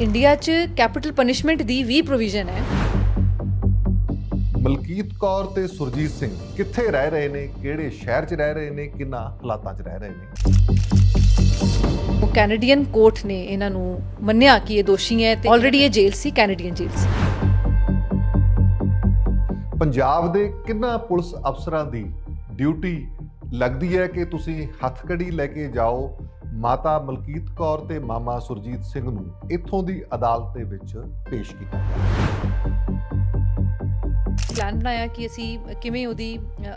India 'ਚ capital punishment ਦੀ ਵੀ ਪ੍ਰੋਵੀਜ਼ਨ ਹੈ। ਮਲਕੀਤ ਕੌਰ ਤੇ ਸੁਰਜੀਤ ਸਿੰਘ ਕਿੱਥੇ ਰਹਿ ਰਹੇ ਨੇ ਕਿਹੜੇ ਸ਼ਹਿਰ 'ਚ ਰਹਿ ਰਹੇ ਨੇ ਕਿੰਨਾ ਹਾਲਾਤਾਂ 'ਚ ਰਹਿ ਰਹੇ ਨੇ? ਉਹ ਕੈਨੇਡੀਅਨ ਕੋਰਟ ਨੇ ਇਹਨਾਂ ਨੂੰ ਮੰਨਿਆ ਕਿ ਇਹ ਦੋਸ਼ੀ ਹੈ ਤੇ ਆਲਰੇਡੀ ਇਹ ਜੇਲ੍ਹ ਸੀ ਕੈਨੇਡੀਅਨ ਜੇਲ੍ਹ ਸੀ। ਪੰਜਾਬ ਦੇ ਕਿੰਨਾ ਪੁਲਿਸ ਅਫਸਰਾਂ ਦੀ ਡਿਊਟੀ ਲੱਗਦੀ ਹੈ ਕਿ ਤੁਸੀਂ ਹੱਥਕੜੀ ਲੈ ਕੇ ਜਾਓ ਮਾਤਾ ਮਲਕੀਤ ਕੌਰ ਤੇ ਮਾਮਾ ਸੁਰਜੀਤ ਸਿੰਘ ਨੂੰ ਇੱਥੋਂ ਦੀ ਅਦਾਲਤ ਦੇ ਵਿੱਚ ਪੇਸ਼ ਕੀਤਾ। ਪਲਾਨ ਬਣਾਇਆ ਕਿ ਅਸੀਂ ਕਿਵੇਂ ਉਹਦੀ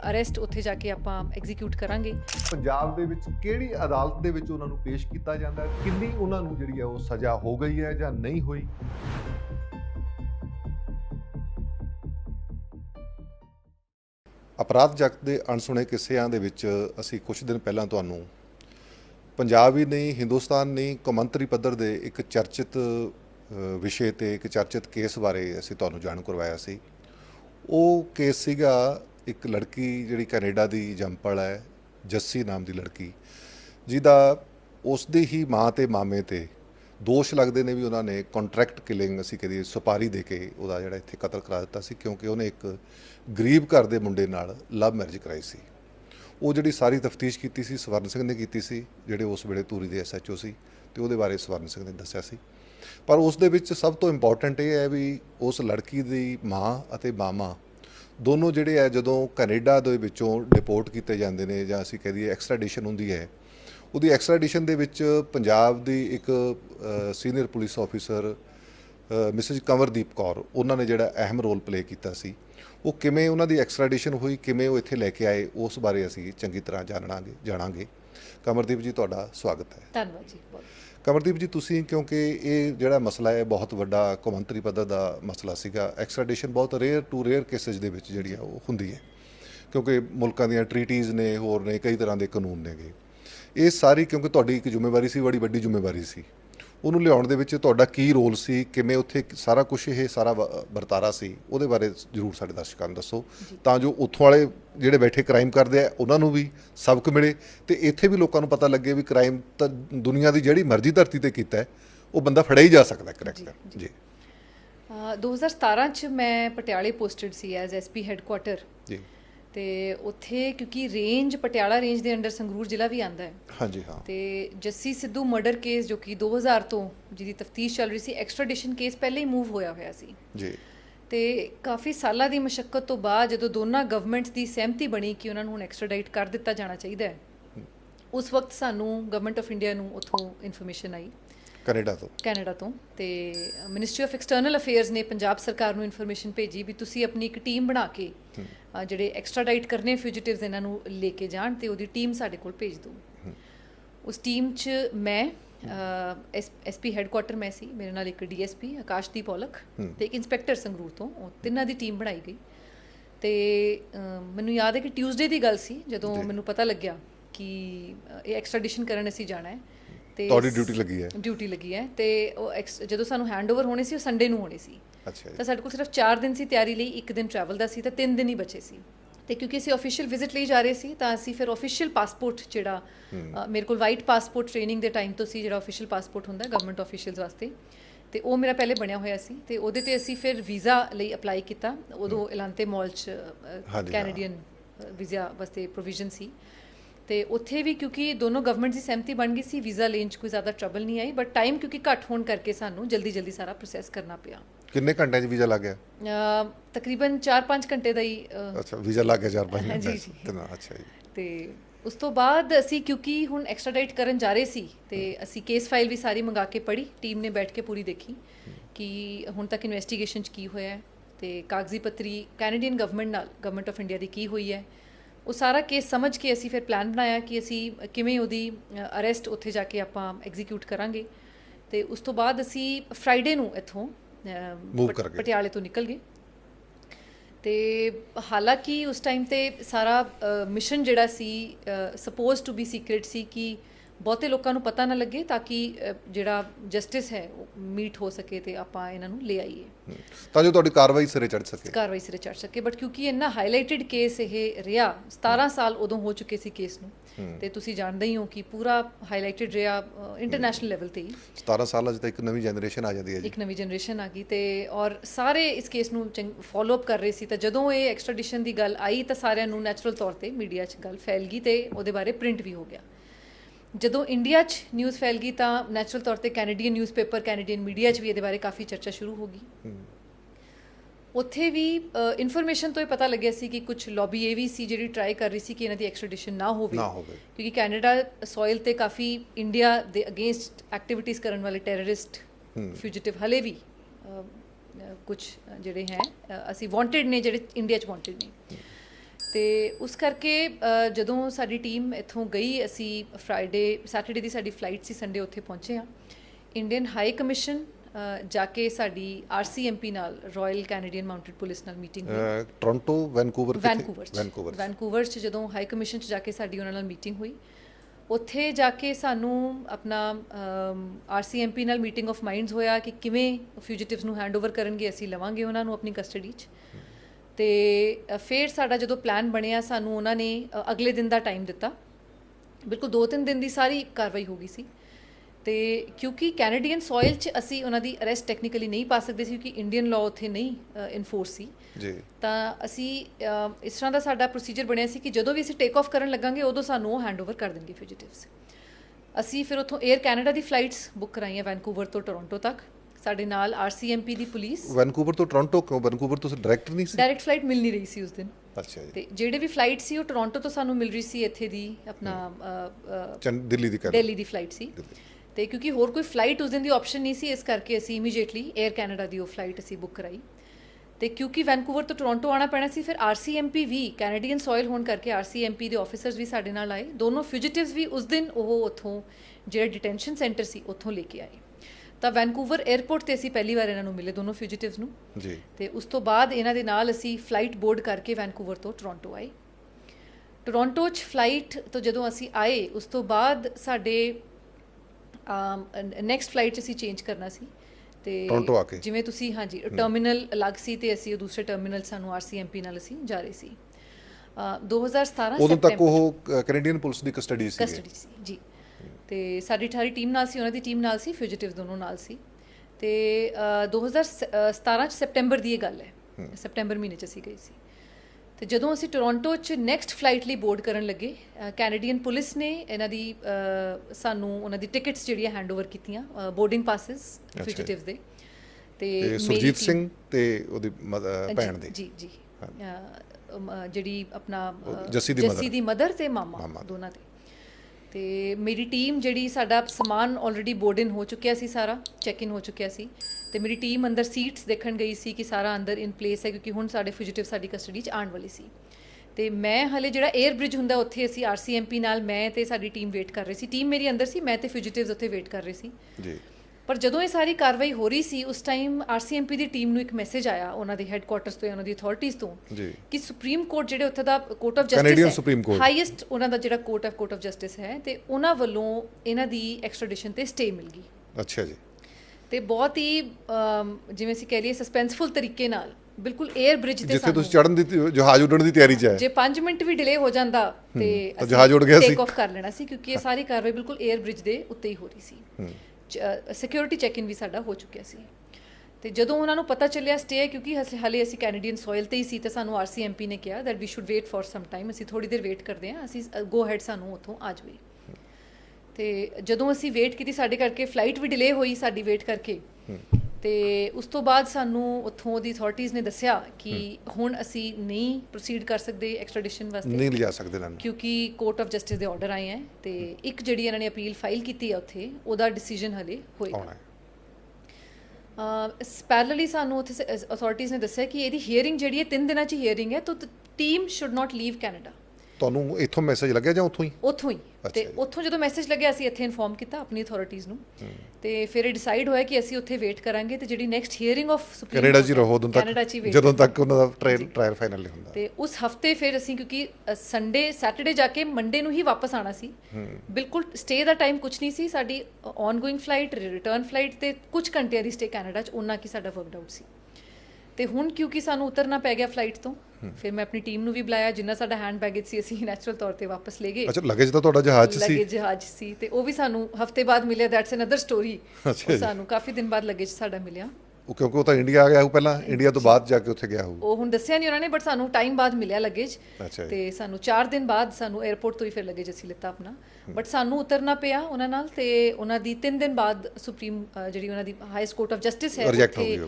ਅਰੈਸਟ ਉੱਥੇ ਜਾ ਕੇ ਆਪਾਂ ਐਗਜ਼ੀਕਿਊਟ ਕਰਾਂਗੇ। ਪੰਜਾਬ ਦੇ ਵਿੱਚ ਕਿਹੜੀ ਅਦਾਲਤ ਦੇ ਵਿੱਚ ਉਹਨਾਂ ਨੂੰ ਪੇਸ਼ ਕੀਤਾ ਜਾਂਦਾ ਕਿੰਨੀ ਉਹਨਾਂ ਨੂੰ ਜਿਹੜੀ ਹੈ ਉਹ ਸਜ਼ਾ ਹੋ ਗਈ ਹੈ ਜਾਂ ਨਹੀਂ ਹੋਈ? ਅਪਰਾਧ ਜਗਤ ਦੇ ਅਣਸੁਣੇ ਕਿੱਸਿਆਂ ਦੇ ਵਿੱਚ ਅਸੀਂ ਕੁਝ ਦਿਨ ਪਹਿਲਾਂ ਤੁਹਾਨੂੰ ਪੰਜਾਬ ਹੀ ਨਹੀਂ, ਹਿੰਦੁਸਤਾਨ ਨਹੀਂ, ਕੌਮਾਂਤਰੀ ਪੱਧਰ ਦੇ ਇੱਕ ਚਰਚਿਤ ਵਿਸ਼ੇ ਤੇ ਇੱਕ ਚਰਚਿਤ ਕੇਸ ਬਾਰੇ ਅਸੀਂ ਤੁਹਾਨੂੰ ਜਾਣੂ ਕਰਵਾਇਆ ਸੀ। ਉਹ ਕੇਸ ਸੀਗਾ ਇੱਕ ਲੜਕੀ ਜਿਹੜੀ ਕੈਨੇਡਾ ਦੀ ਜੰਪਲ ਹੈ, ਜੱਸੀ ਨਾਮ ਦੀ ਲੜਕੀ, ਜਿਹਦਾ ਉਸ ਦੀ ਹੀ ਮਾਂ ਤੇ ਮਾਮੇ ਤੇ ਦੋਸ਼ ਲੱਗਦੇ ਨੇ ਵੀ ਉਹਨਾਂ ਨੇ ਕੰਟਰੈਕਟ ਕਿਲਿੰਗ ਅਸੀਂ ਕਹਦੇ ਸੁਪਾਰੀ ਦੇ ਕੇ ਉਹਦਾ ਜਿਹੜਾ ਇੱਥੇ ਕਤਲ ਕਰਾ ਦਿੱਤਾ ਸੀ, ਕਿਉਂਕਿ ਉਹਨੇ ਇੱਕ ਗਰੀਬ ਘਰ ਦੇ ਮੁੰਡੇ ਨਾਲ ਲਵ ਮੈਰਿਜ ਕਰਾਈ ਸੀ। ਉਹ ਜਿਹੜੀ ਸਾਰੀ ਤਫਤੀਸ਼ ਕੀਤੀ ਸੀ, ਸਵਰਨ ਸਿੰਘ ਨੇ ਕੀਤੀ ਸੀ, ਜਿਹੜੇ ਉਸ ਵੇਲੇ ਧੂਰੀ ਦੇ ਐਸਐਚਓ ਸੀ ਤੇ ਉਹਦੇ ਬਾਰੇ ਸਵਰਨ ਸਿੰਘ ਨੇ ਦੱਸਿਆ ਸੀ। ਪਰ ਉਸ ਦੇ ਵਿੱਚ ਸਭ ਤੋਂ ਇੰਪੋਰਟੈਂਟ ਇਹ ਹੈ ਵੀ ਉਸ ਲੜਕੀ ਦੀ ਮਾਂ ਅਤੇ ਮਾਮਾ ਦੋਨੋਂ ਜਿਹੜੇ ਆ ਜਦੋਂ ਕੈਨੇਡਾ ਦੇ ਵਿੱਚੋਂ ਡਿਪੋਰਟ ਕੀਤੇ ਜਾਂਦੇ ਨੇ ਜਾਂ ਅਸੀਂ ਕਹਿ ਦਈਏ ਐਕਸਟ੍ਰੈਡੀਸ਼ਨ ਹੁੰਦੀ ਹੈ, ਉਹਦੀ ਐਕਸਟ੍ਰੈਡੀਸ਼ਨ ਦੇ ਵਿੱਚ ਪੰਜਾਬ ਦੀ ਇੱਕ senior police officer Mrs Kanwardeep Kaur, ਉਹਨਾਂ ਨੇ ਜਿਹੜਾ ਅਹਿਮ ਰੋਲ ਪਲੇ ਕੀਤਾ ਸੀ। ਉਹ ਕਿਵੇਂ ਉਹਨਾਂ ਦੀ ਐਕਸਟ੍ਰੈਡੀਸ਼ਨ ਹੋਈ ਕਿਵੇਂ ਉਹ ਇੱਥੇ ਲੈ ਕੇ ਆਏ ਉਸ ਬਾਰੇ ਅਸੀਂ ਚੰਗੀ ਤਰ੍ਹਾਂ ਜਾਣਾਂਗੇ ਜਾਣਾਂਗੇ। ਕਮਰਦੀਪ ਜੀ ਤੁਹਾਡਾ ਸਵਾਗਤ ਹੈ। ਧੰਨਵਾਦ ਜੀ ਬਹੁਤ ਕਮਰਦੀਪ ਜੀ ਤੁਸੀਂ ਕਿਉਂਕਿ ਇਹ ਜਿਹੜਾ ਮਸਲਾ ਹੈ ਬਹੁਤ ਵੱਡਾ ਕੌਮਾਂਤਰੀ ਪੱਧਰ ਦਾ ਮਸਲਾ ਸੀਗਾ। ਐਕਸਟ੍ਰੈਡੀਸ਼ਨ ਬਹੁਤ ਰੇਅਰ ਟੂ ਰੇਅਰ ਕੇਸਸ ਦੇ ਵਿੱਚ ਜਿਹੜੀ ਆ ਉਹ ਹੁੰਦੀ ਹੈ। ਕਿਉਂਕਿ ਮੁਲਕਾਂ ਦੀਆਂ ਟ੍ਰੀਟੀਜ਼ ਨੇ ਹੋਰ ਨੇ ਕਈ ਤਰ੍ਹਾਂ ਦੇ ਕਾਨੂੰਨ ਨੇਗੇ। ਇਹ ਸਾਰੀ ਕਿਉਂਕਿ ਤੁਹਾਡੀ ਇੱਕ ਜ਼ਿੰਮੇਵਾਰੀ ਸੀ ਬੜੀ ਵੱਡੀ ਜ਼ਿੰਮੇਵਾਰੀ ਸੀ। ਉਹਨੂੰ ਲਿਆਉਣ ਦੇ ਵਿੱਚ ਤੁਹਾਡਾ ਕੀ ਰੋਲ ਸੀ? ਕਿਵੇਂ ਉੱਥੇ ਸਾਰਾ ਕੁਝ ਇਹ ਸਾਰਾ ਵਰਤਾਰਾ ਸੀ? ਉਹਦੇ ਬਾਰੇ ਜ਼ਰੂਰ ਸਾਡੇ ਦਰਸ਼ਕਾਂ ਨੂੰ ਦੱਸੋ। ਤਾਂ ਜੋ ਉੱਥੋਂ ਵਾਲੇ ਜਿਹੜੇ ਬੈਠੇ ਕ੍ਰਾਈਮ ਕਰਦੇ ਆ ਉਹਨਾਂ ਨੂੰ ਵੀ ਸਬਕ ਮਿਲੇ ਤੇ ਇੱਥੇ ਵੀ ਲੋਕਾਂ ਨੂੰ ਪਤਾ ਲੱਗੇ ਵੀ ਕ੍ਰਾਈਮ ਤਾਂ ਦੁਨੀਆ ਦੀ ਜਿਹੜੀ ਮਰਜ਼ੀ ਧਰਤੀ ਤੇ ਕੀਤਾ ਹੈ ਉਹ ਬੰਦਾ ਫੜਿਆ ਹੀ ਜਾ ਸਕਦਾ ਕਰੈਕਟ ਜੀ ਅ, 2017 ਚ ਮੈਂ ਪਟਿਆਲੇ ਪੋਸਟਡ ਸੀ ਐਜ਼ ਐਸਪੀ ਹੈੱਡਕੁਆਟਰ ਜੀ। ਤੇ ਉੱਥੇ ਕਿਉਂਕਿ ਰੇਂਜ ਪਟਿਆਲਾ ਰੇਂਜ ਦੇ ਅੰਡਰ ਸੰਗਰੂਰ ਜ਼ਿਲ੍ਹਾ ਵੀ ਆਂਦਾ ਹੈ। ਹਾਂਜੀ ਹਾਂ। ਤੇ ਜੱਸੀ ਸਿੱਧੂ ਮਰਡਰ ਕੇਸ ਜੋ ਕਿ 2000 ਤੋਂ ਜਿਹਦੀ ਤਫਤੀਸ਼ ਚੱਲ ਰਹੀ ਸੀ ਐਕਸਟ੍ਰੈਡੀਸ਼ਨ ਕੇਸ ਪਹਿਲੇ ਹੀ ਮੂਵ ਹੋਇਆ ਹੋਇਆ ਸੀ। ਜੀ। ਤੇ ਕਾਫੀ ਸਾਲਾਂ ਦੀ ਮਸ਼ੱਕਤ ਤੋਂ ਬਾਅਦ ਜਦੋਂ ਦੋਨਾਂ ਗਵਰਨਮੈਂਟਸ ਦੀ ਸਹਿਮਤੀ ਬਣੀ ਕਿ ਉਹਨਾਂ ਨੂੰ ਹੁਣ ਐਕਸਟ੍ਰੈਡਾਈਟ ਕਰ ਦਿੱਤਾ ਜਾਣਾ ਚਾਹੀਦਾ ਹੈ ਉਸ ਵਕਤ ਸਾਨੂੰ ਗਵਰਨਮੈਂਟ ਆਫ ਇੰਡੀਆ ਨੂੰ ਉੱਥੋਂ ਇਨਫੋਰਮੇਸ਼ਨ ਆਈ। ਕੈਨੇਡਾ ਤੋਂ। ਕੈਨੇਡਾ ਤੋਂ। ਤੇ ਮਿਨਿਸਟਰੀ ਆਫ ਐਕਸਟਰਨਲ ਅਫੇਅਰਸ ਨੇ ਪੰਜਾਬ ਸਰਕਾਰ ਨੂੰ ਇਨਫੋਰਮੇਸ਼ਨ ਭੇਜੀ ਵੀ ਤੁਸੀਂ ਆਪਣੀ ਇੱਕ ਟੀਮ ਬਣਾ ਕੇ ਜਿਹੜੇ ਐਕਸਟ੍ਰਾਡਾਈਟ ਕਰਨੇ ਫਿਊਜੀਟਿਵਸ ਇਹਨਾਂ ਨੂੰ ਲੈ ਕੇ ਜਾਣ ਤੇ ਉਹਦੀ ਟੀਮ ਸਾਡੇ ਕੋਲ ਭੇਜ ਦਿਓ ਉਸ ਟੀਮ 'ਚ ਮੈਂ ਐਸਪੀ ਹੈੱਡਕੁਆਟਰ ਮੈਂ ਸੀ ਮੇਰੇ ਨਾਲ ਇੱਕ ਡੀਐਸਪੀ ਆਕਾਸ਼ਦੀਪ ਔਲਖ ਤੇ ਇੱਕ ਇੰਸਪੈਕਟਰ ਸੰਗਰੂਰ ਤੋਂ ਉਹ ਤਿੰਨਾਂ ਦੀ ਟੀਮ ਬਣਾਈ ਗਈ। ਤੇ ਮੈਨੂੰ ਯਾਦ ਹੈ ਕਿ ਟਿਊਜ਼ਡੇ ਦੀ ਗੱਲ ਸੀ ਜਦੋਂ ਮੈਨੂੰ ਪਤਾ ਲੱਗਿਆ ਕਿ ਇਹ ਐਕਸਟ੍ਰੈਡੀਸ਼ਨ ਕਰਨ ਅਸੀਂ ਜਾਣਾ ਹੈ ਤੇ ਤੁਹਾਡੀ ਡਿਊਟੀ ਲੱਗੀ ਹੈ। ਡਿਊਟੀ ਲੱਗੀ ਹੈ ਤੇ ਉਹ ਜਦੋਂ ਸਾਨੂੰ ਹੈਂਡਓਵਰ ਹੋਣੇ ਸੀ ਉਹ ਸੰਡੇ ਨੂੰ ਹੋਣੇ ਸੀ। ਅੱਛਾ ਜੀ। ਤਾਂ ਸਾਡੇ ਕੋਲ ਸਿਰਫ 4 ਦਿਨ ਸੀ ਤਿਆਰੀ ਲਈ ਇੱਕ ਦਿਨ ਟਰੈਵਲ ਦਾ ਸੀ ਤਾਂ 3 ਦਿਨ ਹੀ ਬਚੇ ਸੀ। ਤੇ ਕਿਉਂਕਿ ਅਸੀਂ ਅਫੀਸ਼ੀਅਲ ਵਿਜ਼ਿਟ ਲਈ ਜਾ ਰਹੇ ਸੀ ਤਾਂ ਅਸੀਂ ਫਿਰ ਅਫੀਸ਼ੀਅਲ ਪਾਸਪੋਰਟ ਜਿਹੜਾ ਮੇਰੇ ਕੋਲ ਵਾਈਟ ਪਾਸਪੋਰਟ ਟ੍ਰੇਨਿੰਗ ਦੇ ਟਾਈਮ ਤੋਂ ਸੀ ਜਿਹੜਾ ਅਫੀਸ਼ੀਅਲ ਪਾਸਪੋਰਟ ਹੁੰਦਾ ਗਵਰਨਮੈਂਟ ਅਫੀਸ਼ੀਅਲਸ ਵਾਸਤੇ। ਤੇ ਉਹ ਮੇਰਾ ਪਹਿਲੇ ਬਣਿਆ ਹੋਇਆ ਸੀ ਤੇ ਉਹਦੇ ਤੇ ਅਸੀਂ ਫਿਰ ਵੀਜ਼ਾ ਲਈ ਅਪਲਾਈ ਕੀਤਾ। ਉਦੋਂ ਇਲਾਂਤੇ ਮਾਲ ਚ। ਕੈਨੇਡੀਅਨ ਵੀਜ਼ਾ ਵਾਸਤੇ ਪ੍ਰੋਵੀਜ਼ਨ ਸੀ। ਤੇ ਉੱਥੇ ਵੀ ਕਿਉਂਕਿ ਦੋਨੋਂ ਗਵਰਨਮੈਂਟ ਦੀ ਸਹਿਮਤੀ ਬਣ ਗਈ ਸੀ ਵੀਜ਼ਾ ਲੈਣ 'ਚ ਕੋਈ ਜ਼ਿਆਦਾ ਟਰਬਲ ਨਹੀਂ ਆਈ ਬਟ ਟਾਈਮ ਕਿਉਂਕਿ ਘੱਟ ਹੋਣ ਕਰਕੇ ਸਾਨੂੰ ਜਲਦੀ ਜਲਦੀ ਸਾਰਾ ਪ੍ਰੋਸੈਸ ਕਰਨਾ ਪਿਆ। ਕਿੰਨੇ ਘੰਟਿਆਂ 'ਚ ਵੀਜ਼ਾ ਲੱਗ ਗਿਆ? ਤਕਰੀਬਨ 4-5 ਘੰਟੇ ਦਾ ਹੀ ਅੱਛਾ ਵੀਜ਼ਾ ਲੱਗ ਗਿਆ ਚਾਰ ਪੰਜ ਘੰਟੇ ਜੀ। ਤੇ ਨਾ ਅੱਛਾ ਜੀ। ਤੇ ਉਸ ਤੋਂ ਬਾਅਦ ਅਸੀਂ ਕਿਉਂਕਿ ਹੁਣ ਐਕਸਟ੍ਰਾਡਾਈਟ ਕਰਨ ਜਾ ਰਹੇ ਸੀ ਤੇ ਅਸੀਂ ਕੇਸ ਫਾਈਲ ਵੀ ਸਾਰੀ ਮੰਗਾ ਕੇ ਪੜ੍ਹੀ ਟੀਮ ਨੇ ਬੈਠ ਕੇ ਪੂਰੀ ਦੇਖੀ ਕਿ ਹੁਣ ਤੱਕ ਇਨਵੈਸਟੀਗੇਸ਼ਨ 'ਚ ਕੀ ਹੋਇਆ ਹੈ ਤੇ ਕਾਗਜ਼ੀ ਪੱਤਰੀ ਕੈਨੇਡੀਅਨ ਗਵਰਨਮੈਂਟ ਨਾਲ ਗਵਰਨਮੈਂਟ ਆਫ ਇੰਡੀਆ ਦੀ ਕੀ ਹੋਈ ਹੈ ਉਹ ਸਾਰਾ ਕੇਸ ਸਮਝ ਕੇ ਅਸੀਂ ਫਿਰ ਪਲਾਨ ਬਣਾਇਆ ਕਿ ਅਸੀਂ ਕਿਵੇਂ ਉਹਦੀ ਅਰੈਸਟ ਉੱਥੇ ਜਾ ਕੇ ਆਪਾਂ ਐਗਜ਼ੀਕਿਊਟ ਕਰਾਂਗੇ। ਤੇ ਉਸ ਤੋਂ ਬਾਅਦ ਅਸੀਂ ਫਰਾਈਡੇ ਨੂੰ ਇੱਥੋਂ ਪਟਿਆਲੇ ਤੋਂ ਨਿਕਲ ਗਏ। ਤੇ ਹਾਲਾਂਕਿ ਉਸ ਟਾਈਮ ਤੇ ਸਾਰਾ ਮਿਸ਼ਨ ਜਿਹੜਾ ਸੀ ਸਪੋਜ਼ ਟੂ ਬੀ ਸੀਕ੍ਰੀਟ ਸੀ ਕਿ ਬਹੁਤੇ ਲੋਕਾਂ ਨੂੰ ਪਤਾ ਨਾ ਲੱਗੇ ਤਾਂ ਕਿ ਜਿਹੜਾ ਜਸਟਿਸ ਹੈ ਉਹ ਮੀਟ ਹੋ ਸਕੇ ਤੇ ਆਪਾਂ ਇਹਨਾਂ ਨੂੰ ਲੈ ਆਈਏ। ਤਾਂ ਜੋ ਤੁਹਾਡੀ ਕਾਰਵਾਈ ਸਿਰੇ ਚੜ ਸਕੇ। ਕਾਰਵਾਈ ਸਿਰੇ ਚੜ ਸਕੇ। ਬਟ ਕਿਉਂਕਿ ਇੰਨਾ ਹਾਈਲਾਈਟਡ ਕੇਸ ਇਹ ਰਿਹਾ 17 ਸਾਲ ਉਦੋਂ ਹੋ ਚੁੱਕੇ ਸੀ ਕੇਸ ਨੂੰ। ਤੇ ਤੁਸੀਂ ਜਾਣਦੇ ਹੀ ਹੋ ਕਿ ਪੂਰਾ ਹਾਈਲਾਈਟਡ ਰਿਹਾ ਇੰਟਰਨੈਸ਼ਨਲ ਲੈਵਲ ਤੇ ਹੀ। 17 ਸਾਲਾਂ 'ਚ ਤਾਂ ਇੱਕ ਨਵੀਂ ਜਨਰੇਸ਼ਨ ਆ ਜਾਂਦੀ ਹੈ ਜੀ। ਇੱਕ ਨਵੀਂ ਜਨਰੇਸ਼ਨ ਆ ਗਈ ਤੇ ਔਰ ਸਾਰੇ ਇਸ ਕੇਸ ਨੂੰ ਫਾਲੋ ਅਪ ਕਰ ਰਹੇ ਸੀ। ਤਾਂ ਜਦੋਂ ਇਹ ਐਕਸਟ੍ਰੈਡੀਸ਼ਨ ਦੀ ਗੱਲ ਆਈ ਤਾਂ ਸਾਰਿਆਂ ਨੂੰ ਨੈਚੁਰਲ ਤੌਰ ਤੇ ਮੀਡੀਆ 'ਚ ਗੱਲ ਫੈਲ ਗਈ ਤੇ ਉਹਦੇ ਬਾਰੇ ਪ੍ਰਿੰਟ ਵੀ ਹੋ ਗਿਆ। ਜਦੋਂ ਇੰਡੀਆ 'ਚ ਨਿਊਜ਼ ਫੈਲ ਗਈ ਤਾਂ ਨੈਚੁਰਲ ਤੌਰ ਤੇ ਕੈਨੇਡੀਅਨ ਨਿਊਜ਼ਪੇਪਰ ਕੈਨੇਡੀਅਨ ਮੀਡੀਆ 'ਚ ਵੀ ਇਹਦੇ ਬਾਰੇ ਕਾਫੀ ਚਰਚਾ ਸ਼ੁਰੂ ਹੋ ਗਈ। ਉੱਥੇ ਵੀ ਇਨਫੋਰਮੇਸ਼ਨ ਤੋਂ ਇਹ ਪਤਾ ਲੱਗਿਆ ਸੀ ਕਿ ਕੁਝ ਲੌਬੀ ਇਹ ਵੀ ਸੀ ਜਿਹੜੀ ਟਰਾਈ ਕਰ ਰਹੀ ਸੀ ਕਿ ਇਹਨਾਂ ਦੀ ਐਕਸਟ੍ਰੈਡੀਸ਼ਨ ਨਾ ਹੋਵੇ। ਨਾ ਹੋਵੇ। ਕਿਉਂਕਿ ਕੈਨੇਡਾ ਸੋਇਲ ਤੇ ਕਾਫੀ ਇੰਡੀਆ ਦੇ ਅਗੇਂਸਟ ਐਕਟੀਵਿਟੀਜ਼ ਕਰਨ ਵਾਲੇ ਟੈਰਰਿਸਟ ਫਿਊਜੀਟਿਵ ਹਲੇ ਵੀ ਕੁਝ ਜਿਹੜੇ ਹੈ ਅਸੀਂ ਵਾਂਟਡ ਨੇ ਜਿਹੜੇ ਇੰਡੀਆ 'ਚ ਵਾਂਟਡ ਨੇ। ਤੇ ਉਸ ਕਰਕੇ ਜਦੋਂ ਸਾਡੀ ਟੀਮ ਇੱਥੋਂ ਗਈ ਅਸੀਂ ਫਰਾਈਡੇ ਸੈਟਰਡੇ ਦੀ ਸਾਡੀ ਫਲਾਈਟ ਸੀ ਸੰਡੇ ਉੱਥੇ ਪਹੁੰਚੇ ਆ ਇੰਡੀਅਨ ਹਾਈ ਕਮਿਸ਼ਨ ਜਾ ਕੇ ਸਾਡੀ ਆਰਸੀਐਮਪੀ ਨਾਲ ਰਾਇਲ ਕੈਨੇਡੀਅਨ ਮਾਊਂਟਡ ਪੁਲਿਸ ਨਾਲ ਮੀਟਿੰਗ ਹੋਈ। Toronto Vancouver? Vancouver Vancouver Vancouver 'ਚ। ਜਦੋਂ ਹਾਈ ਕਮਿਸ਼ਨ 'ਚ ਜਾ ਕੇ ਸਾਡੀ ਉਹਨਾਂ ਨਾਲ ਮੀਟਿੰਗ ਹੋਈ। ਉੱਥੇ ਜਾ ਕੇ ਸਾਨੂੰ ਆਪਣਾ ਆਰਸੀਐਮਪੀ ਨਾਲ ਮੀਟਿੰਗ ਆਫ ਮਾਈਂਡਸ ਹੋਇਆ ਕਿ ਕਿਵੇਂ ਫਿਊਜੀਟਿਵਸ ਨੂੰ ਹੈਂਡਓਵਰ ਕਰਨਗੇ ਅਸੀਂ ਲਵਾਂਗੇ ਉਹਨਾਂ ਨੂੰ ਆਪਣੀ ਕਸਟਡੀ 'ਚ। ਤੇ ਫਿਰ ਸਾਡਾ ਜਦੋਂ ਪਲਾਨ ਬਣਿਆ ਸਾਨੂੰ ਉਹਨਾਂ ਨੇ ਅਗਲੇ ਦਿਨ ਦਾ ਟਾਈਮ ਦਿੱਤਾ। ਬਿਲਕੁਲ 2-3 ਦਿਨ ਦੀ ਸਾਰੀ ਕਾਰਵਾਈ ਹੋ ਗਈ ਸੀ। ਤੇ ਕਿਉਂਕਿ ਕੈਨੇਡੀਅਨ ਸੋਇਲ 'ਚ ਅਸੀਂ ਉਹਨਾਂ ਦੀ ਅਰੈਸਟ ਟੈਕਨੀਕਲੀ ਨਹੀਂ ਪਾ ਸਕਦੇ ਸੀ ਕਿਉਂਕਿ ਇੰਡੀਅਨ ਲਾਅ ਉੱਥੇ ਨਹੀਂ ਇਨਫੋਰਸ ਸੀ। ਜੀ। ਤਾਂ ਅਸੀਂ ਇਸ ਤਰ੍ਹਾਂ ਦਾ ਸਾਡਾ ਪ੍ਰੋਸੀਜਰ ਬਣਿਆ ਸੀ ਕਿ ਜਦੋਂ ਵੀ ਅਸੀਂ ਟੇਕ ਆਫ ਕਰਨ ਲੱਗਾਂਗੇ ਉਦੋਂ ਸਾਨੂੰ ਉਹ ਹੈਂਡਓਵਰ ਕਰ ਦੇਣਗੇ ਫਿਊਜੀਟਿਵਸ ਅਸੀਂ ਫਿਰ ਉੱਥੋਂ 에ਅਰ ਕੈਨੇਡਾ ਦੀ ਫਲਾਈਟਸ ਬੁੱਕ ਕਰਾਈਆਂ ਵੈਨਕੂਵਰ ਤੋਂ ਟੋਰਾਂਟੋ ਤੱਕ। ਸਾਡੇ ਨਾਲ ਆਰਸੀਐਮਪੀ ਦੀ ਪੁਲਿਸ। ਵੈਨਕੂਵਰ ਤੋਂ ਟੋਰਾਂਟੋ ਕਿਉਂ? ਵੈਨਕੂਵਰ ਤੋਂ ਡਾਇਰੈਕਟ ਨਹੀਂ ਸੀ? ਡਾਇਰੈਕਟ ਫਲਾਈਟ ਮਿਲ ਨਹੀਂ ਰਹੀ ਸੀ ਉਸ ਦਿਨ। ਅੱਛਾ ਜੀ। ਤੇ ਜਿਹੜੇ ਵੀ ਫਲਾਈਟ ਸੀ ਉਹ ਟੋਰਾਂਟੋ ਤੋਂ ਸਾਨੂੰ ਮਿਲ ਰਹੀ ਸੀ ਇੱਥੇ ਦੀ ਆਪਣਾ ਦਿੱਲੀ ਦੀ ਕਰ ਦਿੱਲੀ ਦੀ ਫਲਾਈਟ ਸੀ। ਤੇ ਕਿਉਂਕਿ ਹੋਰ ਕੋਈ ਫਲਾਈਟ ਉਸ ਦਿਨ ਦੀ ਆਪਸ਼ਨ ਨਹੀਂ ਸੀ ਇਸ ਕਰਕੇ ਅਸੀਂ ਇਮੀਡੀਏਟਲੀ 에ਅਰ ਕੈਨੇਡਾ ਦੀ ਉਹ ਫਲਾਈਟ ਅਸੀਂ ਬੁੱਕ ਕਰਾਈ। ਤੇ ਕਿਉਂਕਿ ਵੈਨਕੂਵਰ ਤੋਂ ਟੋਰਾਂਟੋ ਆਣਾ ਪੈਣਾ ਸੀ ਫਿਰ ਆਰਸੀਐਮਪੀ ਵੀ ਕੈਨੇਡੀਅਨ ਸੋਇਲ ਹੋਣ ਕਰਕੇ ਆਰਸੀਐਮਪੀ ਦੇ ਆਫੀਸਰਸ ਵੀ ਸਾਡੇ ਨਾਲ ਆਏ। ਦੋਨੋਂ ਫਿਊਜੀਟਿਵਸ ਵੀ ਉਸ ਦਿਨ ਉਹ ਉੱਥੋਂ ਜਿਹੜਾ ਡਿਟੈਂਸ਼ਨ ਸੈਂਟਰ ਸੀ ਉੱਥੋਂ ਲੈ ਕੇ ਆਏ। ਤਾਂ ਵੈਨਕੂਵਰ 에ਅਰਪੋਰਟ ਤੇ ਅਸੀਂ ਪਹਿਲੀ ਵਾਰ ਇਹਨਾਂ ਨੂੰ ਮਿਲੇ ਦੋਨੋਂ ਫਿਊਜੀਟਿਵਸ ਨੂੰ। ਜੀ। ਤੇ ਉਸ ਤੋਂ ਬਾਅਦ ਇਹਨਾਂ ਦੇ ਨਾਲ ਅਸੀਂ ਫਲਾਈਟ ਬੋਰਡ ਕਰਕੇ ਵੈਨਕੂਵਰ ਤੋਂ ਟੋਰਾਂਟੋ ਆਏ। ਟੋਰਾਂਟੋ 'ਚ ਫਲਾਈਟ ਤੋਂ ਜਦੋਂ ਅਸੀਂ ਆਏ ਉਸ ਤੋਂ ਬਾਅਦ ਸਾਡੇ ਨੈਕਸਟ ਫਲਾਈਟ 'ਚ ਅਸੀਂ ਚੇਂਜ ਕਰਨਾ ਸੀ। ਤੇ ਟੋਰਾਂਟੋ ਆ ਕੇ। ਜਿਵੇਂ ਤੁਸੀਂ ਹਾਂਜੀ ਟਰਮੀਨਲ ਅਲੱਗ ਸੀ ਤੇ ਅਸੀਂ ਉਹ ਦੂਸਰੇ ਟਰਮੀਨਲ ਸਾਨੂੰ ਆਰਸੀਐਮਪੀ ਨਾਲ ਅਸੀਂ ਜਾ ਰਹੇ ਸੀ। ਅ, 2017 ਉਦੋਂ ਤੱਕ ਸੈਪਟੈਂਬਰ- ਉਹ ਕੈਨੇਡੀਅਨ ਪੁਲਿਸ ਦੀ ਕਸਟਡੀ ਸੀ ਕਸਟਡੀ ਸੀ ਜੀ। ਤੇ ਸਾਡੀ ਸਾਰੀ ਟੀਮ ਨਾਲ ਸੀ ਉਹਨਾਂ ਦੀ ਟੀਮ ਨਾਲ ਸੀ ਫਿਊਜੀਟਿਵਸ ਦੋਨੋਂ ਨਾਲ ਸੀ। ਤੇ ਅ, 2017 ਚ ਸੈਪਟੈਂਬਰ ਦੀ ਇਹ ਗੱਲ ਹੈ। ਸੈਪਟੈਂਬਰ ਮਹੀਨੇ ਚ ਅਸੀਂ ਗਏ ਸੀ। ਤੇ ਜਦੋਂ ਅਸੀਂ ਟੋਰਾਂਟੋ ਚ ਨੈਕਸਟ ਫਲਾਈਟ ਲਈ ਬੋਰਡ ਕਰਨ ਲੱਗੇ ਕੈਨੇਡੀਅਨ ਪੁਲਿਸ ਨੇ ਇਹਨਾਂ ਦੀ ਸਾਨੂੰ ਉਹਨਾਂ ਦੀ ਟਿਕਟਸ ਜਿਹੜੀਆਂ ਹੈਂਡਓਵਰ ਕੀਤੀਆਂ ਬੋਰਡਿੰਗ ਪਾਸਸ। ਫਿਊਜੀਟਿਵਸ ਦੇ। ਤੇ ਸੁਰਜੀਤ ਸਿੰਘ ਤੇ ਉਹਦੀ ਭੈਣ ਦੀ। ਜੀ ਜੀ। ਜਿਹੜੀ ਆਪਣਾ ਜੱਸੀ ਦੀ ਮਦਰ। ਤੇ। ਮਾਮਾ। ਦੋਨਾਂ ਦੇ। ਤੇ ਮੇਰੀ ਟੀਮ ਜਿਹੜੀ ਸਾਡਾ ਸਮਾਨ ਆਲਰੇਡੀ ਬੋਰਡ ਇਨ ਹੋ ਚੁੱਕਿਆ ਸੀ ਸਾਰਾ ਚੈੱਕ ਇਨ ਹੋ ਚੁੱਕਿਆ ਸੀ। ਤੇ ਮੇਰੀ ਟੀਮ ਅੰਦਰ ਸੀਟਸ ਦੇਖਣ ਗਈ ਸੀ ਕਿ ਸਾਰਾ ਅੰਦਰ ਇਨ ਪਲੇਸ ਹੈ, ਕਿਉਂਕਿ ਹੁਣ ਸਾਡੇ ਫਿਊਜੀਟਿਵ ਸਾਡੀ ਕਸਟਡੀ 'ਚ ਆਉਣ ਵਾਲੀ ਸੀ। ਤੇ ਮੈਂ ਹਲੇ ਜਿਹੜਾ 에ਅਰ ਬ੍ਰਿਜ ਹੁੰਦਾ ਉੱਥੇ ਅਸੀਂ ਆਰਸੀਐਮਪੀ ਨਾਲ ਮੈਂ ਤੇ ਸਾਡੀ ਟੀਮ ਵੇਟ ਕਰ ਰਹੀ ਸੀ। ਟੀਮ ਮੇਰੀ ਅੰਦਰ ਸੀ, ਮੈਂ ਤੇ ਫਿਊਜੀਟਿਵਸ ਉੱਥੇ ਵੇਟ ਕਰ ਰਹੀ ਸੀ। ਜੀ। ਪਰ ਜਦੋਂ ਇਹ ਸਾਰੀ ਕਾਰਵਾਈ ਹੋ ਰਹੀ ਸੀ ਉਸ ਟਾਈਮ ਆਰਸੀਐਮਪੀ ਦੀ ਟੀਮ ਨੂੰ ਇੱਕ ਮੈਸੇਜ ਆਇਆ ਉਹਨਾਂ ਦੇ ਹੈੱਡਕੁਆਟਰਸ ਤੋਂ ਉਹਨਾਂ ਦੀ ਅਥਾਰਟੀਜ਼ ਤੋਂ ਕਿ ਸੁਪਰੀਮ ਕੋਰਟ ਜਿਹੜੇ ਉੱਥੇ ਦਾ court of justice Court। Highest ਉਹਨਾਂ ਦਾ ਜਿਹੜਾ court of court of justice ਹੈ ਤੇ ਉਹਨਾਂ ਵੱਲੋਂ ਇਹਨਾਂ ਦੀ ਐਕਸਟ੍ਰੈਡੀਸ਼ਨ ਤੇ ਸਟੇ ਮਿਲ ਗਈ। ਅੱਛਾ ਜੀ। ਤੇ ਬਹੁਤ ਹੀ ਜਿਵੇਂ ਅਸੀਂ ਕਹਿ ਲਈਏ ਸਸਪੈਂਸਫੁਲ ਤਰੀਕੇ ਨਾਲ ਬਿਲਕੁਲ 에ਅਰ ਬ੍ਰਿਜ ਤੇ ਜਿੱਥੇ ਤੁਸੀਂ ਚੜਨ ਦੀ ਜਹਾਜ਼ ਉੱਡਣ ਦੀ ਤਿਆਰੀ 'ਚ ਹੈ। ਜੇ 5 ਮਿੰਟ ਵੀ ਡਿਲੇ ਹੋ ਜਾਂਦਾ ਤਾਂ ਜਹਾਜ਼ ਉੱਡ ਗਿਆ ਸੀ। ਟੇਕ ਆਫ ਕਰ ਲੈਣਾ ਸੀ ਕਿਉਂਕਿ ਇਹ ਸਾਰੀ ਕਾਰਵਾਈ ਬਿਲਕੁਲ 에ਅਰ ਬ੍ਰਿਜ ਦੇ ਉੱਤੇ ਹੀ ਹੋ ਰਹੀ ਸੀ। ਸਿਕਿਉਰਿਟੀ ਚੈੱਕ ਇਨ ਵੀ ਸਾਡਾ ਹੋ ਚੁੱਕਿਆ ਸੀ। ਤੇ ਜਦੋਂ ਉਹਨਾਂ ਨੂੰ ਪਤਾ ਚੱਲਿਆ ਸਟੇ ਕਿਉਂਕਿ ਹਸੇ ਹਲੇ ਅਸੀਂ ਕੈਨੇਡੀਅਨ ਸੋਇਲ ਤੇ ਹੀ ਸੀ, ਤੇ ਸਾਨੂੰ ਆਰਸੀਐਮਪੀ ਨੇ ਕਿਹਾ that we should wait for some time ਅਸੀਂ ਥੋੜੀ ਦੇਰ ਵੇਟ ਕਰਦੇ ਹਾਂ, ਅਸੀਂ ਗੋ ਹੈਡ ਸਾਨੂੰ ਉੱਥੋਂ ਆ ਜਾਵੇ। ਤੇ ਜਦੋਂ ਅਸੀਂ ਵੇਟ ਕੀਤੀ, ਸਾਡੇ ਕਰਕੇ ਫਲਾਈਟ ਵੀ ਡਿਲੇ ਹੋਈ, ਸਾਡੀ ਵੇਟ ਕਰਕੇ। ਤੇ ਉਸ ਤੋਂ ਬਾਅਦ ਸਾਨੂੰ ਉੱਥੋਂ ਦੀ ਅਥਾਰਟੀਜ਼ ਨੇ ਦੱਸਿਆ ਕਿ ਹੁਣ ਅਸੀਂ ਨਹੀਂ ਪ੍ਰੋਸੀਡ ਕਰ ਸਕਦੇ ਐਕਸਟ੍ਰੈਡੀਸ਼ਨ ਵਾਸਤੇ। ਨਹੀਂ ਲਿਜਾ ਸਕਦੇ ਇਹਨਾਂ ਨੂੰ। ਕਿਉਂਕਿ ਕੋਰਟ ਆਫ ਜਸਟਿਸ ਦੇ ਆਰਡਰ ਆਏ ਹੈ ਤੇ ਇੱਕ ਜਿਹੜੀ ਇਹਨਾਂ ਨੇ ਅਪੀਲ ਫਾਈਲ ਕੀਤੀ ਹੈ ਉੱਥੇ ਉਹਦਾ ਡਿਸੀਜਨ ਹਲੇ ਹੋਏਗਾ। ਪੈਰਲਲੀ ਸਾਨੂੰ ਉੱਥੇ ਅਥਾਰਟੀਜ਼ ਨੇ ਦੱਸਿਆ ਕਿ ਇਹਦੀ ਹੀਅਰਿੰਗ ਜਿਹੜੀ ਹੈ 3 ਦਿਨਾਂ 'ਚ ਹੀਅਰਿੰਗ ਹੈ ਤਾਂ team should not leave Canada ਤੁਹਾਨੂੰ ਇੱਥੋਂ ਮੈਸੇਜ ਲੱਗਿਆ ਜਾਂ ਉੱਥੋਂ ਹੀ? ਉੱਥੋਂ ਹੀ। ਤੇ ਜੀ। ਉੱਥੋਂ ਜਦੋਂ ਮੈਸੇਜ ਲੱਗਿਆ ਅਸੀਂ ਇੱਥੇ ਇਨਫੋਰਮ ਕੀਤਾ ਆਪਣੀ ਅਥਾਰਟੀਆਂ ਨੂੰ। ਤੇ ਫਿਰ ਇਹ ਡਿਸਾਈਡ ਹੋਇਆ ਕਿ ਅਸੀਂ ਉੱਥੇ ਵੇਟ ਕਰਾਂਗੇ ਤੇ ਜਿਹੜੀ next hearing of supreme Canada ਹੀ ਰਹੋ ਉਦੋਂ ਤੱਕ ਜਦੋਂ ਤੱਕ ਉਹਨਾਂ ਦਾ ਟ੍ਰਾਇਲ ਟ੍ਰਾਇਲ ਫਾਈਨਲ ਨਹੀਂ ਹੁੰਦਾ। ਤੇ ਉਸ ਹਫ਼ਤੇ ਫਿਰ ਅਸੀਂ ਕਿਉਂਕਿ ਸੰਡੇ ਸੈਟਰਡੇ ਜਾ ਕੇ ਮੰਡੇ ਨੂੰ ਹੀ ਵਾਪਸ ਆਣਾ ਸੀ। ਬਿਲਕੁਲ ਸਟੇ ਦਾ ਟਾਈਮ ਕੁਝ ਨਹੀਂ ਸੀ। ਸਾਡੀ ਆਨਗੋਇੰਗ ਫਲਾਈਟ ਰਿਟਰਨ ਫਲਾਈਟ ਤੇ ਕੁਝ ਘੰਟਿਆਂ ਦੀ ਸਟੇ ਕੈਨੇਡਾ ਚ ਉਹਨਾਂ ਕੀ ਸਾਡਾ ਵਰਕਡ ਆਊਟ ਸੀ। ਤੇ ਹੁਣ ਕਿਉਂਕਿ ਸਾਨੂੰ ਉਤਰਨਾ ਪੈ ਗਿਆ ਫਲਾਈਟ ਤੋਂ ਫਿਰ ਮੈਂ ਆਪਣੀ ਟੀਮ ਨੂੰ ਵੀ ਬੁਲਾਇਆ ਜਿੰਨਾ ਸਾਡਾ ਹੈਂਡ ਬੈਗੇਜ ਸੀ ਅਸੀਂ ਨੈਚੁਰਲ ਤੌਰ ਤੇ ਵਾਪਸ ਲੈ ਗਏ। ਅੱਛਾ ਲਗੇਜ ਤਾਂ ਤੁਹਾਡਾ ਜਹਾਜ਼ 'ਚ ਸੀ। ਲਗੇਜ ਜਹਾਜ਼ ਸੀ ਤੇ ਉਹ ਵੀ ਸਾਨੂੰ ਹਫ਼ਤੇ ਬਾਅਦ ਮਿਲਿਆ ਦੈਟਸ ਅਨਦਰ ਸਟੋਰੀ। ਸਾਨੂੰ ਕਾਫੀ ਦਿਨ ਬਾਅਦ ਲਗੇਜ ਸਾਡਾ ਮਿਲਿਆ। ਉਹ ਕਿਉਂਕਿ ਉਹ ਤਾਂ ਇੰਡੀਆ ਆ ਗਿਆ ਉਹ ਪਹਿਲਾਂ ਇੰਡੀਆ ਤੋਂ ਬਾਅਦ ਜਾ ਕੇ ਉੱਥੇ ਗਿਆ ਹੋਊ। ਉਹ ਹੁਣ ਦੱਸਿਆ ਨਹੀਂ ਉਹਨਾਂ ਨੇ ਬਟ ਸਾਨੂੰ ਟਾਈਮ ਬਾਅਦ ਮਿਲਿਆ ਲਗੇਜ। ਤੇ ਸਾਨੂੰ 4 ਦਿਨ ਬਾਅਦ ਸਾਨੂੰ 에ਅਰਪੋਰਟ ਤੋਂ ਹੀ ਫਿਰ ਲਗੇਜ ਅਸੀਂ ਲਿੱਤਾ ਆਪਣਾ। ਬਟ ਸਾਨੂੰ ਉਤਰਨਾ ਪਿਆ ਉਹਨਾਂ ਨਾਲ ਤੇ ਉਹਨਾਂ ਦੀ 3 ਦਿਨ ਬਾਅਦ ਸੁਪਰੀਮ ਜਿਹੜੀ ਉਹਨਾਂ ਦੀ ਹਾਈਐਸਟ ਕੋਰਟ ਆਫ ਜਸਟਿਸ ਹੈ ਉੱਥੇ,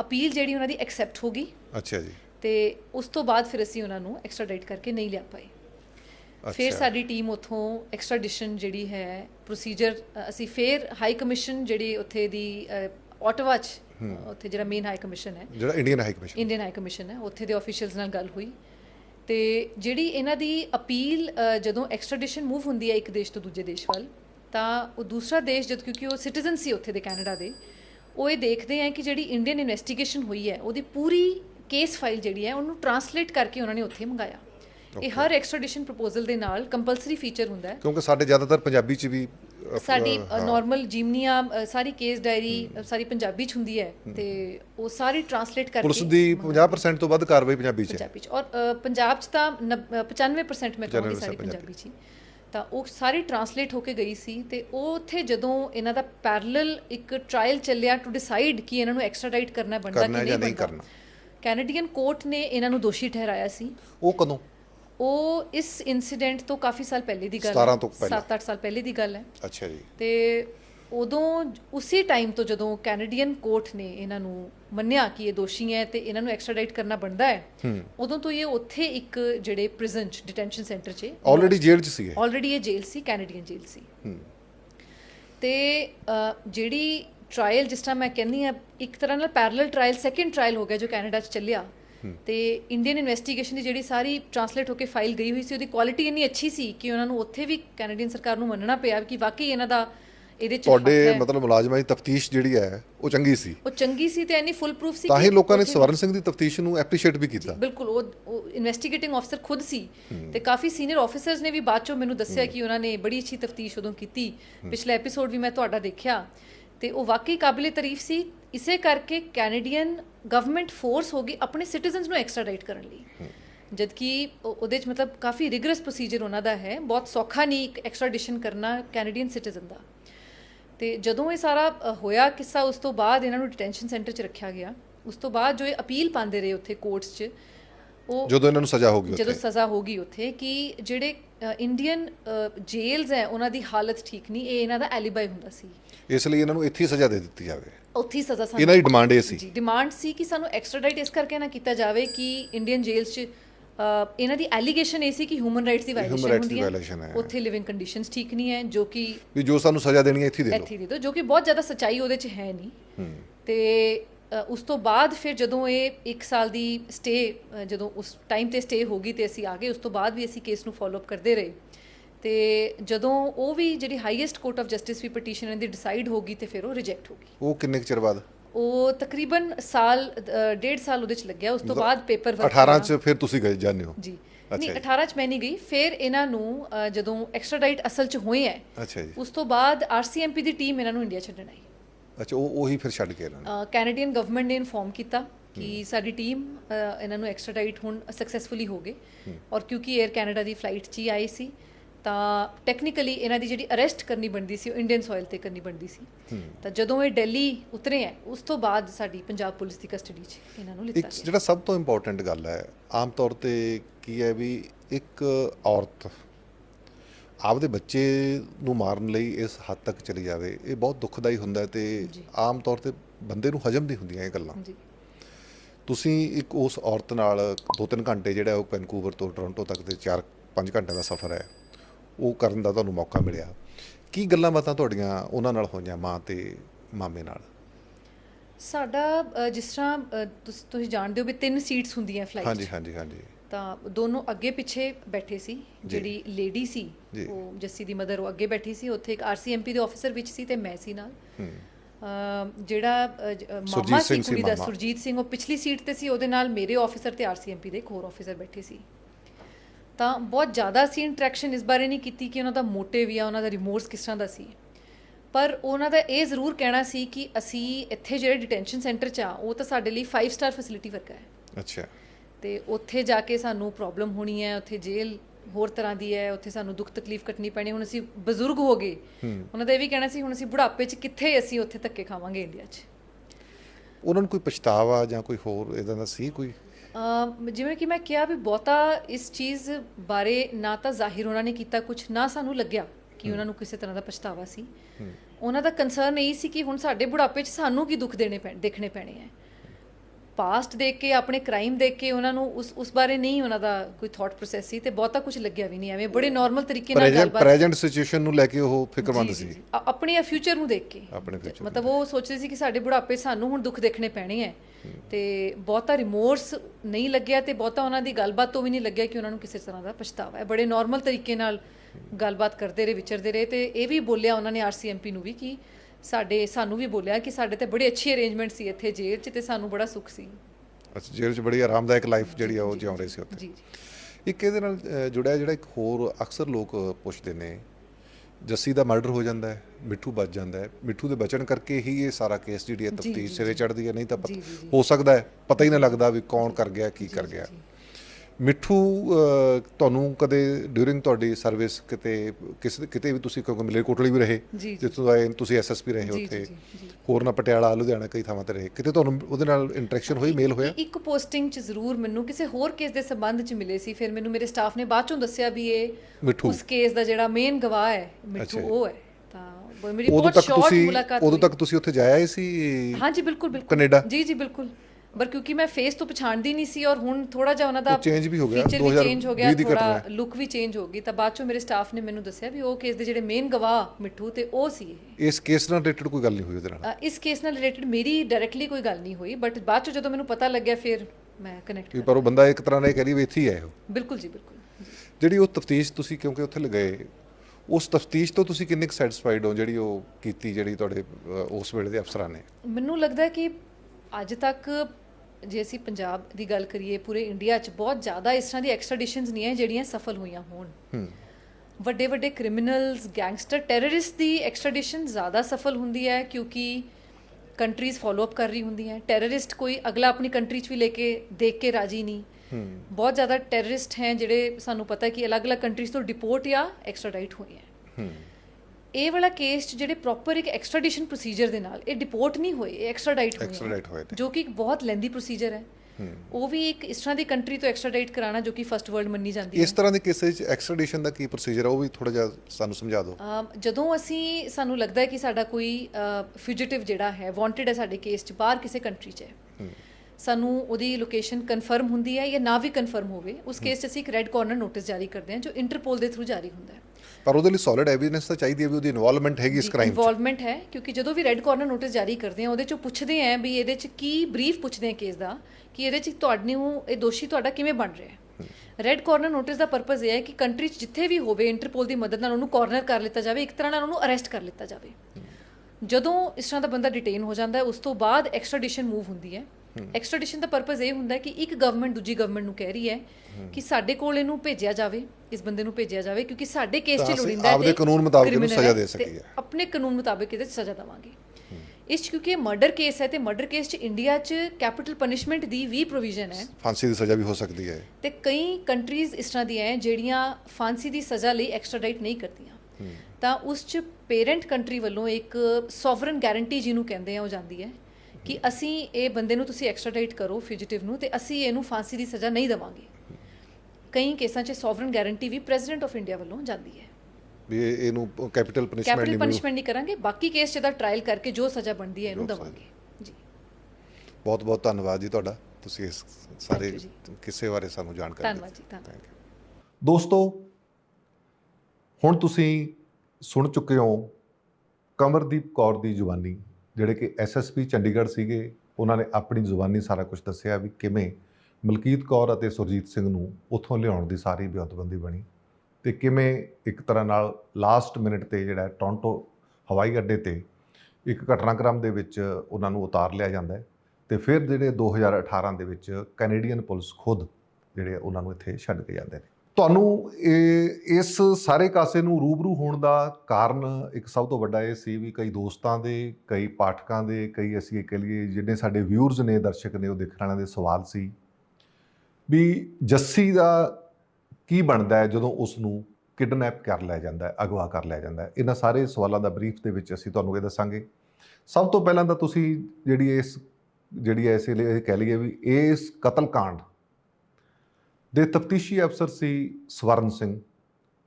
ਅਪੀਲ ਜਿਹੜੀ ਉਹਨਾਂ ਦੀ ਐਕਸੈਪਟ ਹੋ ਗਈ। ਅੱਛਾ ਜੀ। ਤੇ ਉਸ ਤੋਂ ਬਾਅਦ ਫਿਰ ਅਸੀਂ ਉਹਨਾਂ ਨੂੰ ਐਕਸਟ੍ਰਾਡਾਈਟ ਕਰਕੇ ਨਹੀਂ ਲਿਆ ਪਾਏ। ਫਿਰ। ਸਾਡੀ ਟੀਮ ਉਥੋਂ ਐਕਸਟ੍ਰਾਡੀਸ਼ਨ ਜਿਹੜੀ ਹੈ ਪ੍ਰੋਸੀਜਰ ਅਸੀਂ ਫਿਰ ਹਾਈ ਕਮਿਸ਼ਨ ਜਿਹੜੀ ਉੱਥੇ ਦੀ ਆਟਵਾ ਚ ਉੱਥੇ ਜਿਹੜਾ ਮੇਨ ਹਾਈ ਕਮਿਸ਼ਨ ਹੈ। ਜਿਹੜਾ Indian high commission Indian high commission ਹੈ ਉੱਥੇ ਦੇ ਆਫੀਸ਼ੀਅਲਸ ਨਾਲ ਗੱਲ ਹੋਈ। ਤੇ ਜਿਹੜੀ ਇਹਨਾਂ ਦੀ ਅਪੀਲ ਜਦੋਂ ਐਕਸਟ੍ਰੈਡੀਸ਼ਨ ਮੂਵ ਹੁੰਦੀ ਹੈ ਇੱਕ ਦੇਸ਼ ਤੋਂ ਦੂਜੇ ਦੇਸ਼ ਵੱਲ ਤਾਂ ਉਹ ਦੂਸਰਾ ਦੇਸ਼ ਜਦ ਕਿਉਂਕਿ ਉਹ ਸਿਟੀਜ਼ਨ ਸੀ ਉੱਥੇ ਦੇ ਕੈਨੇਡਾ ਦੇ ਉਹ ਇਹ ਦੇਖਦੇ ਆ ਕਿ ਜਿਹੜੀ ਇੰਡੀਅਨ ਇਨਵੈਸਟੀਗੇਸ਼ਨ ਹੋਈ ਹੈ ਉਹਦੀ ਪੂਰੀ ਕੇਸ ਫਾਈਲ ਜਿਹੜੀ ਹੈ ਉਹਨੂੰ ਟਰਾਂਸਲੇਟ ਕਰਕੇ ਉਹਨਾਂ ਨੇ ਉੱਥੇ ਮੰਗਾਇਆ ਇਹ ਹਰ ਐਕਸਟ੍ਰੈਡੀਸ਼ਨ ਪ੍ਰਪੋਜ਼ਲ ਦੇ ਨਾਲ ਕੰਪਲਸਰੀ ਫੀਚਰ ਹੁੰਦਾ ਹੈ ਕਿਉਂਕਿ ਸਾਡੇ ਜ਼ਿਆਦਾਤਰ ਪੰਜਾਬੀ 'ਚ ਵੀ ਸਾਡੀ। ਨਾਰਮਲ ਜੀਮਨੀਆ ਸਾਰੀ ਕੇਸ ਡਾਇਰੀ ਸਾਰੀ ਪੰਜਾਬੀ ਚ ਹੁੰਦੀ ਹੈ ਤੇ ਉਹ ਸਾਰੀ ਟਰਾਂਸਲੇਟ ਕਰਕੇ ਪੁਲਿਸ ਦੀ 50% ਤੋਂ ਵੱਧ ਕਾਰਵਾਈ ਪੰਜਾਬੀ 'ਚ ਹੈ ਪੰਜਾਬੀ ਚ ਔਰ ਪੰਜਾਬ ਚ ਤਾਂ ਨੱਬ- ਅ, 95% ਮੈਂ ਕਹਾਂਗੀ 95% ਸਾਰੀ ਪੰਜਾਬੀ। ਚ। ਤਾਂ ਉਹ ਸਾਰੀ ਟਰਾਂਸਲੇਟ ਹੋ ਕੇ ਗਈ ਸੀ ਤੇ ਉਹ ਉੱਥੇ ਜਦੋਂ ਇਹਨਾਂ ਦਾ ਪੈਰਲਲ ਇੱਕ ਟ੍ਰਾਇਲ ਚੱਲਿਆ ਟੂ ਡਿਸਾਈਡ ਕਿ ਇਹਨਾਂ ਨੂੰ ਐਕਸਟ੍ਰਾਡਾਈਟ ਕਰਨਾ ਬਣਦਾ ਕਿ ਨਹੀਂ ਬਣਦਾ ਕਰਨਾ। ਕੈਨੇਡੀਅਨ ਕੋਰਟ ਨੇ ਇਹਨਾਂ ਨੂੰ ਦੋਸ਼ੀ ਠਹਿਰਾਇਆ ਸੀ। ਉਹ ਕਦੋਂ? ਉਹ ਇਸ ਇਨਸੀਡੈਂਟ ਤੋਂ ਕਾਫੀ ਸਾਲ ਪਹਿਲੇ ਦੀ ਗੱਲ 17 ਤੋਂ ਪਹਿਲਾਂ। 7-8 ਸਾਲ ਪਹਿਲੇ ਦੀ ਗੱਲ ਹੈ। ਅੱਛਾ ਜੀ। ਤੇ ਉਦੋਂ ਉਸੇ ਟਾਈਮ ਤੋਂ ਜਦੋਂ ਕੈਨੇਡੀਅਨ ਕੋਰਟ ਨੇ ਇਹਨਾਂ ਨੂੰ ਮੰਨਿਆ ਕਿ ਇਹ ਦੋਸ਼ੀ ਹੈ ਤੇ ਇਹਨਾਂ ਨੂੰ ਐਕਸਟ੍ਰਾਡਾਈਟ ਕਰਨਾ ਬਣਦਾ ਹੈ ਉਦੋਂ ਤੋਂ ਇਹ ਉੱਥੇ ਇੱਕ ਜਿਹੜੇ ਪ੍ਰਿਜ਼ਨ ਚ ਡਿਟੈਂਸ਼ਨ ਸੈਂਟਰ 'ਚ ਆਲਰੇਡੀ ਜੇਲ੍ਹ 'ਚ ਸੀ ਇਹ ਆਲਰੇਡੀ ਇਹ ਜੇਲ੍ਹ ਸੀ ਕੈਨੇਡੀਅਨ ਜੇਲ੍ਹ ਸੀ। ਹੂੰ। ਤੇ ਅ, ਜਿਹੜੀ ਟ੍ਰਾਇਲ ਜਿਸ ਤਰ੍ਹਾਂ ਮੈਂ ਕਹਿੰਦੀ ਆ ਇੱਕ ਤਰ੍ਹਾਂ ਨਾਲ ਪੈਰਲਲ ਟ੍ਰਾਇਲ ਸੈਕੰਡ ਟ੍ਰਾਇਲ ਹੋ ਗਿਆ ਜੋ ਕੈਨੇਡਾ 'ਚ ਚੱਲਿਆ ਤੇ ਇੰਡੀਅਨ ਇਨਵੈਸਟੀਗੇਸ਼ਨ ਦੀ ਜਿਹੜੀ ਸਾਰੀ ਟਰਾਂਸਲੇਟ ਹੋ ਕੇ ਫਾਈਲ ਗਈ ਹੋਈ ਸੀ ਉਹਦੀ ਕੁਆਲਿਟੀ ਇੰਨੀ ਅੱਛੀ ਸੀ ਕਿ ਉਹਨਾਂ ਨੂੰ ਉੱਥੇ ਵੀ ਕੈਨੇਡੀਅਨ ਸਰਕਾਰ ਨੂੰ ਮੰਨਣਾ ਪਿਆ ਕਿ ਵਾਕਈ ਇਹਨਾਂ ਦਾ ਇਹਦੇ 'ਚ ਤੁਹਾਡੇ। ਮਤਲਬ ਮੁਲਾਜ਼ਮਾਂ ਦੀ ਤਫਤੀਸ਼ ਜਿਹੜੀ ਹੈ ਉਹ ਚੰਗੀ ਸੀ ਉਹ ਚੰਗੀ ਸੀ ਤੇ ਐਨੀ ਫੁੱਲ ਪ੍ਰੂਫ ਸੀ ਤਾਂ ਹੀ ਲੋਕਾਂ ਨੇ ਸਵਰਨ ਸਿੰਘ ਦੀ ਤਫਤੀਸ਼ ਨੂੰ ਐਪਰੀਸ਼ੀਏਟ ਵੀ ਕੀਤਾ ਬਿਲਕੁਲ ਉਹ ਇਨਵੈਸਟੀਗੇਟਿੰਗ ਆਫਸਰ ਖੁਦ ਸੀ ਤੇ ਕਾਫੀ ਸੀਨੀਅਰ ਆਫੀਸਰਸ ਨੇ ਵੀ ਬਾਅਦ ਚੋਂ ਮੈਨੂੰ ਦੱਸਿਆ ਕਿ ਉਹਨਾਂ ਨੇ ਬੜੀ ਅੱਛੀ ਤਫਤੀਸ਼ ਉਦੋਂ ਕੀਤੀ ਪਿਛਲਾ ਐਪੀਸੋਡ ਵੀ ਮੈਂ ਤੁਹਾਡਾ ਦੇਖਿਆ ਤੇ ਉਹ ਵਾਕਈ ਕਾਬਿਲੇ ਤਾਰੀਫ ਸੀ। ਇਸੇ ਕਰਕੇ ਕੈਨੇਡੀਅਨ ਗਵਰਨਮੈਂਟ ਫੋਰਸ ਹੋ ਗਈ ਆਪਣੇ ਸਿਟੀਜ਼ਨਸ ਨੂੰ ਐਕਸਟ੍ਰਾਡਾਈਟ ਕਰਨ ਲਈ। ਜਦਕਿ ਉਹ- ਉਹਦੇ ਚ ਮਤਲਬ ਕਾਫੀ ਰਿਗਰਸ ਪ੍ਰੋਸੀਜਰ ਉਹਨਾਂ ਦਾ ਹੈ। ਬਹੁਤ ਸੌਖਾ ਨਹੀਂ ਇੱਕ ਐਕਸਟ੍ਰਾਡੀਸ਼ਨ ਕਰਨਾ ਕੈਨੇਡੀਅਨ ਸਿਟੀਜ਼ਨ ਦਾ। ਤੇ ਜਦੋਂ ਇਹ ਸਾਰਾ ਹੋਇਆ ਕਿੱਸਾ ਉਸ ਤੋਂ ਬਾਅਦ ਇਹਨਾਂ ਨੂੰ ਡਿਟੈਂਸ਼ਨ ਸੈਂਟਰ 'ਚ ਰੱਖਿਆ ਗਿਆ। ਉਸ ਤੋਂ ਬਾਅਦ ਜੋ ਇਹ ਅਪੀਲ ਪਾਉਂਦੇ ਰਹੇ ਉੱਥੇ ਕੋਰਟਸ 'ਚ ਉਹ ਜਦੋਂ ਇਹਨਾਂ ਨੂੰ ਸਜ਼ਾ ਹੋ ਗਈ ਜਦੋਂ ਸਜ਼ਾ ਹੋ ਗਈ ਉੱਥੇ ਕਿ ਜਿਹੜੇ ਇੰਡੀਅਨ ਜੇਲਸ ਹੈ ਉਹਨਾਂ ਦੀ ਹਾਲਤ ਠੀਕ ਨਹੀਂ ਇਹ ਇਹਨਾਂ ਦਾ ਐਲੀਬਾਈ ਹੁੰਦਾ ਸੀ। ਇਸ ਲਈ ਇਹਨਾਂ ਨੂੰ ਇੱਥੇ ਹੀ ਸਜ਼ਾ ਦੇ ਦਿੱਤੀ ਜਾਵੇ। ਉੱਥੇ ਹੀ ਸਜ਼ਾ ਸਾਨੂੰ ਇਹਨਾਂ ਦੀ ਡਿਮਾਂਡ ਇਹ ਸੀ। ਜੀ ਡਿਮਾਂਡ ਸੀ ਕਿ ਸਾਨੂੰ ਐਕਸਟ੍ਰਾਡਾਈਟ ਇਸ ਕਰਕੇ ਨਾ ਕੀਤਾ ਜਾਵੇ ਕਿ ਇੰਡੀਅਨ ਜੇਲਸ 'ਚ ਇਹਨਾਂ ਦੀ ਐਲੀਗੇਸ਼ਨ ਇਹ ਸੀ ਕਿ ਹਿਊਮਨ ਰਾਈਟਸ ਦੀ ਵਾਇਲੇਸ਼ਨ rights ਦੀ ਹੁੰਦੀ violation ਹੈ। ਹੈ। ਉੱਥੇ ਲਿਵਿੰਗ ਕੰਡੀਸ਼ਨਸ ਠੀਕ ਨਹੀਂ ਹੈ ਜੋ ਕਿ ਵੀ ਜੋ ਸਾਨੂੰ ਸਜ਼ਾ ਦੇਣੀ ਹੈ ਇੱਥੇ ਹੀ ਦੇ ਦਿਓ। ਇੱਥੇ ਦੇ ਦੋ ਜੋ ਕਿ ਬਹੁਤ ਜ਼ਿਆਦਾ ਸਚਾਈ ਉਹਦੇ 'ਚ ਹੈ ਨਹੀਂ। ਤੇ ਅ, ਉਸ ਤੋਂ ਬਾਅਦ ਫਿਰ ਜਦੋਂ ਇਹ 1 ਸਾਲ ਦੀ ਸਟੇ ਜਦੋਂ ਉਸ ਟਾਈਮ ਤੇ ਸਟੇ ਹੋ ਗਈ ਤੇ ਅਸੀਂ ਆ ਗਏ ਉਸ ਤੋਂ ਬਾਅਦ ਵੀ ਅਸੀਂ ਕੇਸ ਨੂੰ ਫਾਲੋ ਅਪ ਕਰਦੇ ਰਹੇ। ਤੇ ਜਦੋਂ ਉਹ ਵੀ ਜਿਹੜੀ ਹਾਈਐਸਟ ਕੋਰਟ ਆਫ ਜਸਟਿਸ ਵੀ ਪਟੀਸ਼ਨ ਇਹਦੀ ਡਿਸਾਈਡ ਹੋ ਗਈ ਤੇ ਫਿਰ ਉਹ ਰਿਜੈਕਟ ਹੋ ਗਈ। ਉਹ ਕਿੰਨੇ ਕੁ ਚਿਰ ਬਾਅਦ? ਉਹ ਤਕਰੀਬਨ ਸਾਲ ਅ, ਡੇਢ ਸਾਲ ਉਹਦੇ ਚ ਲੱਗਿਆ ਉਸ ਤੋਂ ਬਾਅਦ ਪੇਪਰ 18 ਚ ਫਿਰ ਤੁਸੀਂ ਗਏ ਜਾਣਦੇ ਹੋ? ਜੀ। ਨਹੀਂ ਜੀ। 18 ਚ ਮੈਂ ਨਹੀਂ ਗਈ ਫਿਰ ਇਹਨਾਂ ਨੂੰ ਅ, ਜਦੋਂ ਐਕਸਟ੍ਰਾਡਾਈਟ ਅਸਲ ਚ ਹੋਏ ਹੈ ਅੱਛਾ ਜੀ। ਉਸ ਤੋਂ ਬਾਅਦ ਆਰਸੀਐਮਪੀ ਦੀ ਟੀਮ ਇਹਨਾਂ ਨੂੰ ਇੰਡੀਆ ਛੱਡਣ ਆਈ। ਅੱਛਾ ਉਹ ਉਹੀ ਫਿਰ ਛੱਡ ਕੇ ਇਹਨਾਂ ਨੇ? ਕੈਨੇਡੀਅਨ ਗਵਰਨਮੈਂਟ ਨੇ ਇਨਫੋਰਮ ਕੀਤਾ ਕਿ ਸਾਡੀ ਟੀਮ ਇਹਨਾਂ ਨੂੰ ਐਕਸਟ੍ਰਾਡਾਈਟ ਹੁਣ ਸਕਸੈਸਫੁਲੀ ਹੋ ਗਏ। ਔਰ ਕਿਉਂਕਿ 에ਅਰ ਕੈਨੇਡਾ ਦੀ ਫਲਾਈਟ 'ਚ ਹੀ ਆਏ ਸੀ ਤਾਂ ਟੈਕਨੀਕਲੀ ਇਹਨਾਂ ਦੀ ਜਿਹੜੀ ਅਰੈਸਟ ਕਰਨੀ ਬਣਦੀ ਸੀ ਉਹ ਇੰਡੀਅਨ ਸੋਇਲ ਤੇ ਕਰਨੀ ਬਣਦੀ ਸੀ। ਤਾਂ ਜਦੋਂ ਇਹ ਦਿੱਲੀ ਉਤਰੇ ਹੈ ਉਸ ਤੋਂ ਬਾਅਦ ਸਾਡੀ ਪੰਜਾਬ ਪੁਲਿਸ ਦੀ ਕਸਟਡੀ 'ਚ ਇਹਨਾਂ ਨੂੰ ਲਿੱਤਾ ਇੱਕ ਗਿਆ। ਜਿਹੜਾ ਸਭ ਤੋਂ ਇੰਪੋਰਟੈਂਟ ਗੱਲ ਹੈ ਆਮ ਤੌਰ ਤੇ ਕੀ ਹੈ ਵੀ ਇੱਕ ਔਰਤ ਆਪਦੇ ਬੱਚੇ ਨੂੰ ਮਾਰਨ ਲਈ ਇਸ ਹੱਦ ਤੱਕ ਚਲੀ ਜਾਵੇ ਇਹ ਬਹੁਤ ਦੁਖਦਾਈ ਹੁੰਦਾ ਤੇ। ਆਮ ਤੌਰ ਤੇ ਬੰਦੇ ਨੂੰ ਹਜਮ ਨਹੀਂ ਹੁੰਦੀਆਂ ਇਹ ਗੱਲਾਂ। ਜੀ। ਤੁਸੀਂ ਇੱਕ ਉਸ ਔਰਤ ਨਾਲ 2-3 ਘੰਟੇ ਜਿਹੜਾ ਉਹ ਵੈਨਕੂਵਰ ਤੋਂ ਟੋਰਾਂਟੋ ਤੱਕ ਦੇ 4-5 ਘੰਟੇ ਦਾ ਸਫ਼ਰ ਹੈ ਉਹ ਕਰਨ ਦਾ ਤੁਹਾਨੂੰ ਮੌਕਾ ਮਿਲਿਆ। ਕੀ ਗੱਲਾਂ ਬਾਤਾਂ ਤੁਹਾਡੀਆਂ ਉਹਨਾਂ ਨਾਲ ਹੋਈਆਂ ਮਾਂ ਤੇ ਮਾਮੇ ਨਾਲ? ਸਾਡਾ ਜਿਸ ਤਰ੍ਹਾਂ ਤੁਸ- ਤੁਸੀਂ ਜਾਣਦੇ ਹੋ ਵੀ ਤਿੰਨ ਸੀਟਸ ਹੁੰਦੀਆਂ ਫਲਾਈਟ ਹਾਂਜੀ ਹਾਂਜੀ ਹਾਂਜੀ। ਤਾਂ ਦੋਨੋਂ ਅੱਗੇ ਪਿੱਛੇ ਬੈਠੇ ਸੀ। ਜਿਹੜੀ ਲੇਡੀ ਸੀ। ਉਹ ਜੱਸੀ ਦੀ ਮਦਰ ਉਹ ਅੱਗੇ ਬੈਠੀ ਸੀ। ਉੱਥੇ ਇੱਕ ਆਰਸੀਐਮਪੀ ਦੇ ਆਫੀਸਰ ਵਿੱਚ ਸੀ ਤੇ ਮੈਂ ਸੀ ਨਾਲ। ਜਿਹੜਾ ਮਾਮਾ ਸੀ ਕੁੜੀ ਦਾ। ਸੁਰਜੀਤ ਸਿੰਘ ਉਹ ਪਿਛਲੀ ਸੀਟ ਤੇ ਸੀ। ਉਹਦੇ ਨਾਲ ਮੇਰੇ ਆਫੀਸਰ ਤੇ ਆਰਸੀਐਮਪੀ ਦੇ ਇੱਕ ਹੋਰ ਆਫੀਸਰ ਬੈਠੇ ਸੀ। ਤਾਂ ਬਹੁਤ ਜ਼ਿਆਦਾ ਸੀ ਇੰਟਰੈਕਸ਼ਨ ਇਸ ਬਾਰੇ ਨਹੀਂ ਕੀਤੀ ਕਿ ਉਹਨਾਂ ਦਾ ਮੋਟਿਵ ਜਾਂ ਉਹਨਾਂ ਦਾ ਰਿਮੋਰਸ ਕਿਸ ਤਰ੍ਹਾਂ ਦਾ ਸੀ। ਪਰ ਉਹਨਾਂ ਦਾ ਇਹ ਜ਼ਰੂਰ ਕਹਿਣਾ ਸੀ ਕਿ ਅਸੀਂ ਇੱਥੇ ਜਿਹੜੇ ਡਿਟੈਂਸ਼ਨ ਸੈਂਟਰ 'ਚ ਆ ਉਹ ਤਾਂ ਸਾਡੇ ਲਈ 5 ਸਟਾਰ ਫੈਸਿਲਿਟੀ ਵਰਗਾ ਹੈ। ਅੱਛਾ। ਤੇ ਉੱਥੇ ਜਾ ਕੇ ਸਾਨੂੰ ਪ੍ਰੋਬਲਮ ਹੋਣੀ ਹੈ ਉੱਥੇ ਜੇਲ੍ਹ ਹੋਰ ਤਰ੍ਹਾਂ ਦੀ ਹੈ ਉੱਥੇ ਸਾਨੂੰ ਦੁੱਖ ਤਕਲੀਫ ਕੱਟਣੀ ਪੈਣੀ ਹੁਣ ਅਸੀਂ ਬਜ਼ੁਰਗ ਹੋ ਗਏ। ਉਹਨਾਂ ਦਾ ਇਹ ਵੀ ਕਹਿਣਾ ਸੀ ਹੁਣ ਅਸੀਂ ਬੁਢਾਪੇ 'ਚ ਕਿੱਥੇ ਅਸੀਂ ਉੱਥੇ ਧੱਕੇ ਖਾਵਾਂਗੇ ਇੰਡੀਆ 'ਚ? ਉਹਨਾਂ ਨੂੰ ਕੋਈ ਪਛਤਾਵਾ ਜਾਂ ਕੋਈ ਹੋਰ ਇਦਾਂ ਦਾ ਸੀ ਕੋਈ? ਜਿਵੇਂ ਕਿ ਮੈਂ ਕਿਹਾ ਵੀ ਬਹੁਤਾ ਇਸ ਚੀਜ਼ ਬਾਰੇ ਨਾ ਤਾਂ ਜ਼ਾਹਿਰ ਉਹਨਾਂ ਨੇ ਕੀਤਾ ਕੁਝ ਨਾ ਸਾਨੂੰ ਲੱਗਿਆ ਕਿ ਉਹਨਾਂ ਨੂੰ ਕਿਸੇ ਤਰ੍ਹਾਂ ਦਾ ਪਛਤਾਵਾ ਸੀ। ਉਹਨਾਂ ਦਾ ਕੰਸਰਨ ਇਹ ਸੀ ਕਿ ਹੁਣ ਸਾਡੇ ਬੁਢਾਪੇ 'ਚ ਸਾਨੂੰ ਕੀ ਦੁੱਖ ਦੇਣੇ ਪੈਣ ਦੇਖਣੇ ਪੈਣੇ ਹੈ ਪਾਸਟ ਦੇਖ ਕੇ ਆਪਣੇ ਕ੍ਰਾਈਮ ਦੇਖ ਕੇ ਉਹਨਾਂ ਨੂੰ ਉਸ ਉਸ ਬਾਰੇ ਨਹੀਂ ਉਹਨਾਂ ਦਾ ਕੋਈ ਥਾਟ ਪ੍ਰੋਸੈਸ ਸੀ ਤੇ ਬਹੁਤਾ ਕੁਝ ਲੱਗਿਆ ਵੀ ਨਹੀਂ ਐਵੇਂ ਬੜੇ ਨਾਰਮਲ ਤਰੀਕੇ ਨਾਲ ਗੱਲਬਾਤ ਪ੍ਰੈਜ਼ੈਂਟ ਸਿਚੁਏਸ਼ਨ ਨੂੰ ਲੈ ਕੇ ਉਹ ਫਿਕਰਮੰਦ ਸੀ। ਆਪਣੇ ਫਿਊਚਰ ਨੂੰ ਦੇਖ ਕੇ। ਆਪਣੇ ਮਤਲਬ ਉਹ ਸੋਚਦੇ ਸੀ ਕਿ ਸਾਡੇ ਬੁਢਾਪੇ ਸਾਨੂੰ ਹੁਣ ਦੁੱਖ ਦੇਖਣੇ ਪੈਣੇ ਹੈ ਤੇ ਬਹੁਤਾ ਰਿਮੋਰਸ ਨਹੀਂ ਲੱਗਿਆ ਤੇ ਬਹੁਤਾ ਉਹਨਾਂ ਦੀ ਗੱਲਬਾਤ ਤੋਂ ਵੀ ਨਹੀਂ ਲੱਗਿਆ ਕਿ ਉਹਨਾਂ ਨੂੰ ਕਿਸੇ ਤਰ੍ਹਾਂ ਦਾ ਪਛਤਾਵਾ ਹੈ ਬੜੇ ਨਾਰਮਲ ਤਰੀਕੇ ਨਾਲ ਗੱਲਬਾਤ ਕਰਦੇ ਰਹੇ ਵਿਚਰਦੇ ਰਹੇ ਤੇ ਇਹ ਵੀ ਬੋਲਿਆ ਉਹਨਾਂ ਨੇ ਆਰਸੀਐਮਪੀ ਨੂੰ ਵੀ ਕਿ ਸਾਡੇ ਸਾਨੂੰ ਵੀ ਬੋਲਿਆ ਕਿ ਸਾਡੇ ਤੇ ਬੜੀ ਅੱਛੀ ਅਰੇਂਜਮੈਂਟ ਸੀ ਇੱਥੇ ਜੇਲ੍ਹ 'ਚ ਤੇ ਸਾਨੂੰ ਬੜਾ ਸੁੱਖ ਸੀ। ਅੱਛਾ ਜੇਲ੍ਹ 'ਚ ਬੜੀ ਆਰਾਮਦਾਇਕ ਲਾਈਫ ਜਿਹੜੀ ਆ ਉਹ ਜਿਉਂ ਰਹੇ ਸੀ ਉੱਥੇ। ਜੀ ਜੀ। ਇੱਕ ਇਹਦੇ ਨਾਲ ਜੁੜਿਆ ਜਿਹੜਾ ਇੱਕ ਹੋਰ ਅਕਸਰ ਲੋਕ ਪੁੱਛਦੇ ਨੇ ਜੱਸੀ ਦਾ ਮਰਡਰ ਹੋ ਜਾਂਦਾ ਹੈ ਮਿੱਠੂ ਬਚ ਜਾਂਦਾ ਹੈ। ਮਿੱਠੂ ਦੇ ਬਚਣ ਕਰਕੇ ਹੀ ਇਹ ਸਾਰਾ ਕੇਸ ਜਿਹੜੀ ਹੈ ਤਫਤੀਸ਼ ਸਿਰੇ ਚੜਦੀ ਹੈ ਨਹੀਂ ਤਾਂ। ਹੋ ਸਕਦਾ ਹੈ ਪਤਾ ਹੀ ਨਾ ਲੱਗਦਾ ਵੀ ਕੌਣ ਕਰ ਗਿਆ ਕੀ ਕਰ ਗਿਆ। ਮਿੱਠੂ ਤੁਹਾਨੂੰ ਕਦੇ ਡਿਊਰਿੰਗ ਤੁਹਾਡੀ ਸਰਵਿਸ ਕਿਤੇ ਕਿਸੇ ਕਿਤੇ ਵੀ ਤੁਸੀਂ ਕਿਉਂਕਿ ਮਲੇਰਕੋਟਲੀ ਵੀ ਰਹੇ। ਜਿੱਥੋਂ ਆਏ ਤੁਸੀਂ ਐਸਐਸਪੀ ਰਹੇ ਉੱਥੇ। ਹੋਰ ਨਾ ਪਟਿਆਲਾ ਲੁਧਿਆਣਾ ਕਈ ਥਾਵਾਂ ਤੇ ਰਹੇ ਕਿਤੇ ਤੁਹਾਨੂੰ ਉਹਦੇ ਨਾਲ ਇੰਟਰੈਕਸ਼ਨ ਹੋਈ ਮੇਲ ਹੋਇਆ ਇੱਕ ਪੋਸਟਿੰਗ 'ਚ ਜ਼ਰੂਰ ਮੈਨੂੰ ਕਿਸੇ ਹੋਰ ਕੇਸ ਦੇ ਸੰਬੰਧ 'ਚ ਮਿਲੇ ਸੀ ਫਿਰ ਮੈਨੂੰ ਮੇਰੇ ਸਟਾਫ ਨੇ ਬਾਅਦ ਚੋਂ ਦੱਸਿਆ ਵੀ ਇਹ ਮਿੱਠੂ। ਉਸ ਕੇਸ ਦਾ ਜਿਹੜਾ ਮੇਨ ਗਵਾਹ ਹੈ ਮਿੱਠੂ। ਉਹ ਹੈ ਤਾਂ ਉਹ ਮੇਰੀ ਬਹੁਤ ਤੱਕ ਸ਼ਾਰਟ ਮੁਲਾਕਾਤ ਉਦੋਂ। ਤੱਕ ਤੁਸੀਂ ਉੱਥੇ ਜਾਇਆ ਸੀ ਹਾਂਜੀ ਬਿਲਕੁਲ ਬਿਲਕੁਲ ਕੈਨੇਡਾ? ਜੀ ਜੀ ਬਿਲਕੁਲ ਪਰ ਕਿਉਂਕਿ ਮੈਂ ਫੇਸ ਤੋਂ ਪਛਾਣਦੀ ਨਹੀਂ ਸੀ ਔਰ ਹੁਣ ਥੋੜਾ ਜਿਹਾ ਉਹਨਾਂ ਦਾ change ਵੀ ਹੋ ਗਿਆ, feature ਵੀ change ਹੋ ਗਿਆ 2020 ਦੀ ਘਟਨਾ ਥੋੜਾ। ਲੁੱਕ ਵੀ ਚੇਂਜ ਹੋ ਗਈ। ਤਾਂ ਬਾਅਦ ਚੋਂ ਮੇਰੇ ਸਟਾਫ ਨੇ ਮੈਨੂੰ ਦੱਸਿਆ ਵੀ ਉਹ ਕੇਸ ਦੇ ਜਿਹੜੇ ਮੇਨ ਗਵਾਹ ਮਿੱਠੂ ਤੇ ਉਹ ਸੀ ਇਹ। ਇਸ ਕੇਸ ਨਾਲ ਰਿਲੇਟਡ ਕੋਈ ਗੱਲ ਨਹੀਂ ਹੋਈ ਉਹਦੇ ਨਾਲ? ਇਸ ਕੇਸ ਨਾਲ ਰਿਲੇਟਡ ਮੇਰੀ ਡਾਇਰੈਕਟਲੀ ਕੋਈ ਗੱਲ ਨਹੀਂ ਹੋਈ ਬਟ ਬਾਅਦ ਚੋਂ ਜਦੋਂ ਮੈਨੂੰ ਪਤਾ ਲੱਗਿਆ ਫਿਰ ਮੈਂ ਕਨੈਕਟ ਪਰ ਉਹ ਬੰਦਾ ਇੱਕ ਤਰ੍ਹਾਂ ਨਾਲ ਇਹ ਕਹ ਵੀ ਇੱਥੇ ਹੀ ਹੈ ਉਹ। ਬਿਲਕੁਲ ਜੀ ਬਿਲਕੁਲ। ਜਿਹੜੀ ਉਹ ਤਫਤੀਸ਼ ਤੁਸੀਂ ਕਿਉਂਕਿ ਉੱਥੇ ਲਗਾਏ ਉਸ ਤਫਤੀਸ਼ ਤੋਂ ਤੁਸੀਂ ਕਿੰਨੇ ਕੁ ਸੈਟੀਸਫਾਈਡ ਹੋ ਜਿਹੜੀ ਉਹ ਕੀਤੀ ਜਿਹੜੀ ਤੁਹਾਡੇ ਉਸ ਵੇਲੇ ਦੇ ਅਫਸਰਾਂ ਨੇ? ਮੈਨੂੰ ਲੱਗਦਾ ਕਿ ਅੱਜ ਤੱਕ ਜੇ ਅਸੀਂ ਪੰਜਾਬ ਦੀ ਗੱਲ ਕਰੀਏ ਪੂਰੇ ਇੰਡੀਆ 'ਚ ਬਹੁਤ ਜ਼ਿਆਦਾ ਇਸ ਤਰ੍ਹਾਂ ਦੀ ਐਕਸਟ੍ਰੈਡੀਸ਼ਨਸ ਨਹੀਂ ਹੈ ਜਿਹੜੀਆਂ ਸਫਲ ਹੋਈਆਂ ਹੋਣ। ਵੱਡੇ ਵੱਡੇ ਕ੍ਰਿਮੀਨਲਸ ਗੈਂਗਸਟਰ ਟੈਰਰਿਸਟ ਦੀ ਐਕਸਟ੍ਰੈਡੀਸ਼ਨ ਜ਼ਿਆਦਾ ਸਫਲ ਹੁੰਦੀ ਹੈ ਕਿਉਂਕਿ ਕੰਟਰੀਜ਼ ਫਾਲੋ ਅਪ ਕਰ ਰਹੀ ਹੁੰਦੀਆਂ ਟੈਰਰਿਸਟ ਕੋਈ ਅਗਲਾ ਆਪਣੀ ਕੰਟਰੀ 'ਚ ਵੀ ਲੈ ਕੇ ਦੇਖ ਕੇ ਰਾਜੀ ਨਹੀਂ। ਬਹੁਤ ਜ਼ਿਆਦਾ ਟੈਰਰਿਸਟ ਹੈ ਜਿਹੜੇ ਸਾਨੂੰ ਪਤਾ ਹੈ ਕਿ ਅਲੱਗ-ਅਲੱਗ ਕੰਟਰੀਜ਼ ਤੋਂ ਡਿਪੋਰਟ ਜਾਂ ਐਕਸਟ੍ਰਾਡਾਈਟ ਹੋਏ ਹੂੰ। ਇਹ ਵਾਲਾ ਕੇਸ 'ਚ ਜਿਹੜੇ ਪ੍ਰੋਪਰ ਇੱਕ ਐਕਸਟ੍ਰੈਡੀਸ਼ਨ ਪ੍ਰੋਸੀਜਰ ਦੇ ਨਾਲ ਇਹ ਡਿਪੋਰਟ ਨਹੀਂ ਹੋਏ ਇਹ ਐਕਸਟ੍ਰਾਡਾਈਟ ਹੋਏ। ਜੋ ਕਿ ਇੱਕ ਬਹੁਤ ਲੈਂਦੀ ਪ੍ਰੋਸੀਜਰ ਹੈ। ਉਹ ਵੀ ਇੱਕ ਇਸ ਤਰ੍ਹਾਂ ਦੀ ਕੰਟਰੀ ਤੋਂ ਐਕਸਟ੍ਰਾਡਾਈਟ ਕਰਾਉਣਾ ਜੋ ਕਿ ਫਸਟ ਵਰਲਡ ਮੰਨੀ ਜਾਂਦੀ ਹੈ। ਇਸ ਤਰ੍ਹਾਂ ਦੇ ਕੇਸਿਸ 'ਚ ਐਕਸਟ੍ਰੈਡੀਸ਼ਨ ਦਾ ਕੀ ਪ੍ਰੋਸੀਜਰ ਹੈ ਉਹ ਵੀ ਥੋੜਾ ਜਿਹਾ ਸਾਨੂੰ ਸਮਝਾ ਦਿਓ। ਜਦੋਂ ਅਸੀਂ ਸਾਨੂੰ ਲੱਗਦਾ ਹੈ ਕਿ ਸਾਡਾ ਕੋਈ ਫਿਊਜੀਟਿਵ ਜਿਹੜਾ ਹੈ ਵਾਂਟਡ ਹੈ ਸਾਡੇ ਕੇਸ 'ਚ ਬਾਹਰ ਕਿਸੇ ਕੰਟਰੀ 'ਚ ਹੈ। ਸਾਨੂੰ ਉਹਦੀ ਲੋਕੇਸ਼ਨ ਕਨਫਰਮ ਹੁੰਦੀ ਹੈ ਜਾਂ ਨਾ ਵੀ ਕਨਫਰਮ ਹੋਵੇ ਉਸ ਕੇਸ 'ਚ ਅਸੀਂ ਇੱਕ ਰੈੱਡ ਕਾਰਨਰ ਨੋਟਿਸ ਜਾਰੀ ਕਰਦੇ ਹਾਂ ਜੋ ਇੰਟਰਪੋਲ ਦੇ ਥਰੂ ਜਾਰੀ ਹੁੰਦਾ ਹੈ। ਪਰ ਉਹਦੇ ਲਈ ਸੋਲਿਡ ਐਵੀਡੈਂਸ ਤਾਂ ਚਾਹੀਦੀ ਹੈ ਵੀ ਉਹਦੀ ਇਨਵੋਲਵਮੈਂਟ ਹੈਗੀ ਇਸ ਕ੍ਰਾਈਮ 'ਚ। ਇਨਵੋਲਵਮੈਂਟ ਹੈ ਕਿਉਂਕਿ ਜਦੋਂ ਵੀ ਰੈੱਡ ਕਾਰਨਰ ਨੋਟਿਸ ਜਾਰੀ ਕਰਦੇ ਆ ਉਹਦੇ ਚੋਂ ਪੁੱਛਦੇ ਆ ਵੀ ਇਹਦੇ ਚ ਕੀ ਬਰੀਫ ਪੁੱਛਦੇ ਆ ਕੇਸ ਦਾ ਕਿ ਇਹਦੇ ਚ ਤੁਹਾਨੂੰ ਇਹ ਦੋਸ਼ੀ ਤੁਹਾਡਾ ਕਿਵੇਂ ਬਣ ਰਿਹਾ ਹੈ। ਰੈੱਡ ਕਾਰਨਰ ਨੋਟਿਸ ਦਾ ਪਰਪਸ ਇਹ ਹੈ ਕਿ ਕੰਟਰੀ 'ਚ ਜਿੱਥੇ ਵੀ ਹੋਵੇ ਇੰਟਰਪੋਲ ਦੀ ਮਦਦ ਨਾਲ ਉਹਨੂੰ ਕਾਰਨਰ ਕਰ ਲਿੱਤਾ ਜਾਵੇ ਇੱਕ ਤਰ੍ਹਾਂ ਨਾਲ ਉਹਨੂੰ ਅਰੈਸਟ ਕਰ ਲਿੱਤਾ ਜਾਵੇ। ਜਦੋਂ ਇਸ ਤਰ੍ਹਾਂ ਦਾ ਬੰਦਾ ਡਿਟੇਨ ਹੋ ਜਾਂਦਾ ਹੈ ਉਸ ਤੋਂ ਬਾਅਦ ਐਕਸਟ੍ਰੈਡੀਸ਼ਨ ਮੂਵ ਹੁੰਦੀ ਹੈ। ਐਕਸਟ੍ਰੈਡੀਸ਼ਨ ਦਾ ਪਰਪਸ ਇਹ ਹੁੰਦਾ ਕਿ ਇੱਕ ਗਵਰਨਮੈਂਟ ਦੂਜੀ ਗਵਰਨਮੈਂਟ ਨੂੰ ਕਹਿ ਰਹੀ ਹੈ ਕਿ ਸਾਡੇ ਕੋਲ ਇਹਨੂੰ ਭੇਜਿਆ ਜਾਵੇ ਇਸ ਬੰਦੇ ਨੂੰ ਭੇਜਿਆ ਜਾਵੇ ਕਿਉਂਕਿ ਸਾਡੇ ਕੇਸ 'ਚ ਲੋੜੀਂਦਾ ਹੈ ਆਪਦੇ ਕਾਨੂੰਨ ਮੁਤਾਬਿਕ ਇਹਨੂੰ ਸਜ਼ਾ ਦੇ ਸਕੀਏ। ਆਪਣੇ ਕਾਨੂੰਨ ਮੁਤਾਬਿਕ ਇਹਦੇ 'ਚ ਸਜ਼ਾ ਦੇਵਾਂਗੇ। ਇਸ 'ਚ ਕਿਉਂਕਿ ਇਹ ਮਰਡਰ ਕੇਸ ਹੈ ਤੇ ਮਰਡਰ ਕੇਸ 'ਚ ਇੰਡੀਆ 'ਚ ਕੈਪੀਟਲ ਪਨਿਸ਼ਮੈਂਟ ਦੀ ਵੀ ਪ੍ਰੋਵੀਜ਼ਨ ਹੈ। ਫਾਂਸੀ ਦੀ ਸਜ਼ਾ ਵੀ ਹੋ ਸਕਦੀ ਹੈ। ਤੇ ਕਈ ਕੰਟਰੀਜ਼ ਇਸ ਤਰ੍ਹਾਂ ਦੀਆਂ ਹੈ ਜਿਹੜੀਆਂ ਫਾਂਸੀ ਦੀ ਸਜ਼ਾ ਲਈ ਐਕਸਟ੍ਰਾਡਾਈਟ ਨਹੀਂ ਕਰਦੀਆਂ। ਤਾਂ ਉਸ 'ਚ ਪੇਰੈਂਟ ਕੰਟਰੀ ਵੱਲੋਂ ਇੱਕ ਸੋਵਰਨ ਗਾਰੰਟੀ ਜਿਹਨੂੰ ਕਹਿੰਦੇ ਆ ਉਹ ਜਾਂਦੀ ਹੈ। ਕਿ ਅਸੀਂ ਇਹ ਬੰਦੇ ਨੂੰ ਤੁਸੀਂ ਐਕਸਟ੍ਰਾਡਾਈਟ ਕਰੋ ਫਿਊਜੀਟਿਵ ਨੂੰ ਤੇ ਅਸੀਂ ਇਹਨੂੰ ਫਾਂਸੀ ਦੀ ਸਜ਼ਾ ਨਹੀਂ ਦੇਵਾਂਗੇ ਕਈ ਕੇਸਾਂ 'ਚ ਸੋਵਰਨ ਗਾਰੰਟੀ ਵੀ ਪ੍ਰੈਜ਼ੀਡੈਂਟ ਆਫ ਇੰਡੀਆ ਵੱਲੋਂ ਜਾਂਦੀ ਹੈ ਵੀ ਇਹ- ਇਹਨੂੰ ਕੈਪੀਟਲ ਪਨਿਸ਼ਮੈਂਟ ਕੈਪੀਟਲ ਨਹੀਂ ਮਿਲੂ ਪਨਿਸ਼ਮੈਂਟ ਨਹੀਂ ਕਰਾਂਗੇ ਬਾਕੀ ਕੇਸ 'ਚ ਦਾ ਟ੍ਰਾਇਲ ਕਰਕੇ ਜੋ ਸਜ਼ਾ ਬਣਦੀ ਹੈ ਇਹਨੂੰ ਜੋ ਸਜ਼ਾ। ਦੇਵਾਂਗੇ ਜੀ ਬਹੁਤ ਬਹੁਤ ਧੰਨਵਾਦ ਜੀ ਤੁਹਾਡਾ ਤੁਸੀਂ ਇਸ ਸਾਰੇ। ਕਿਸੇ ਬਾਰੇ ਸਾਨੂੰ ਜਾਣਕਾਰੀ ਧੰਨਵਾਦ ਜੀ, ਧੰਨਵਾਦ। Thank you. ਦੋਸਤੋ ਹੁਣ ਤੁਸੀਂ ਸੁਣ ਚੁੱਕੇ ਹੋ ਕਮਰਦੀਪ ਕੌਰ ਦੀ ਜ਼ੁਬਾਨੀ ਜਿਹੜੇ ਕਿ ਐਸਐਸਪੀ ਚੰਡੀਗੜ੍ਹ ਸੀਗੇ, ਉਹਨਾਂ ਨੇ ਆਪਣੀ ਜ਼ੁਬਾਨੀ ਸਾਰਾ ਕੁਝ ਦੱਸਿਆ ਵੀ ਕਿਵੇਂ ਮਲਕੀਤ ਕੌਰ ਅਤੇ ਸੁਰਜੀਤ ਸਿੰਘ ਨੂੰ ਉੱਥੋਂ ਲਿਆਉਣ ਦੀ ਸਾਰੀ ਵਿਉਂਤਬੰਦੀ ਬਣੀ ਤੇ ਕਿਵੇਂ ਇੱਕ ਤਰ੍ਹਾਂ ਨਾਲ ਲਾਸਟ ਮਿੰਟ ਤੇ ਜਿਹੜਾ ਟੋਰਾਂਟੋ ਹਵਾਈ ਅੱਡੇ ਤੇ ਇੱਕ ਘਟਨਾਕ੍ਰਮ ਦੇ ਵਿੱਚ ਉਹਨਾਂ ਨੂੰ ਉਤਾਰ ਲਿਆ ਜਾਂਦਾ ਹੈ ਤੇ ਫਿਰ ਜਿਹੜੇ 2018 ਦੇ ਵਿੱਚ ਕੈਨੇਡੀਅਨ ਪੁਲਿਸ ਖੁਦ ਜਿਹੜੇ ਉਹਨਾਂ ਨੂੰ ਇੱਥੇ ਛੱਡ ਕੇ ਜਾਂਦੇ ਨੇ। ਤੁਹਾਨੂੰ ਇਹ, ਇਸ ਸਾਰੇ ਕਾਸੇ ਨੂੰ ਰੂਬਰੂ ਹੋਣ ਦਾ ਕਾਰਨ ਇੱਕ ਸਭ ਤੋਂ ਵੱਡਾ ਇਹ ਸੀ ਵੀ ਕਈ ਦੋਸਤਾਂ ਦੇ, ਕਈ ਪਾਠਕਾਂ ਦੇ, ਕਈ ਅਸੀਂ ਇਹ ਕਹ ਲਈਏ ਜਿਹੜੇ ਸਾਡੇ ਵਿਊਅਰਸ ਨੇ, ਦਰਸ਼ਕ ਨੇ, ਉਹ ਦੇਖਣ ਵਾਲਿਆਂ ਦੇ ਸਵਾਲ ਸੀ ਵੀ ਜੱਸੀ ਦਾ ਕੀ ਬਣਦਾ ਹੈ ਜਦੋਂ ਉਸ ਨੂੰ ਕਿਡਨੈਪ ਕਰ ਲਿਆ ਜਾਂਦਾ ਹੈ, ਅਗਵਾ ਕਰ ਲਿਆ ਜਾਂਦਾ ਹੈ? ਇਹਨਾਂ ਸਾਰੇ ਸਵਾਲਾਂ ਦਾ ਬਰੀਫ ਦੇ ਵਿੱਚ ਅਸੀਂ ਤੁਹਾਨੂੰ ਇਹ ਦੱਸਾਂਗੇ। ਸਭ ਤੋਂ ਪਹਿਲਾਂ ਤਾਂ ਤੁਸੀਂ ਜਿਹੜੀ ਇਸ, ਜਿਹੜੀ ਐ ਇਸ ਲਈ ਇਹ ਕਹਿ ਲਈਏ ਵੀ ਇਸ ਕਤਲकांड ਦੇ ਤਫਤੀਸ਼ੀ ਅਫਸਰ ਸੀ ਸਵਰਨ ਸਿੰਘ,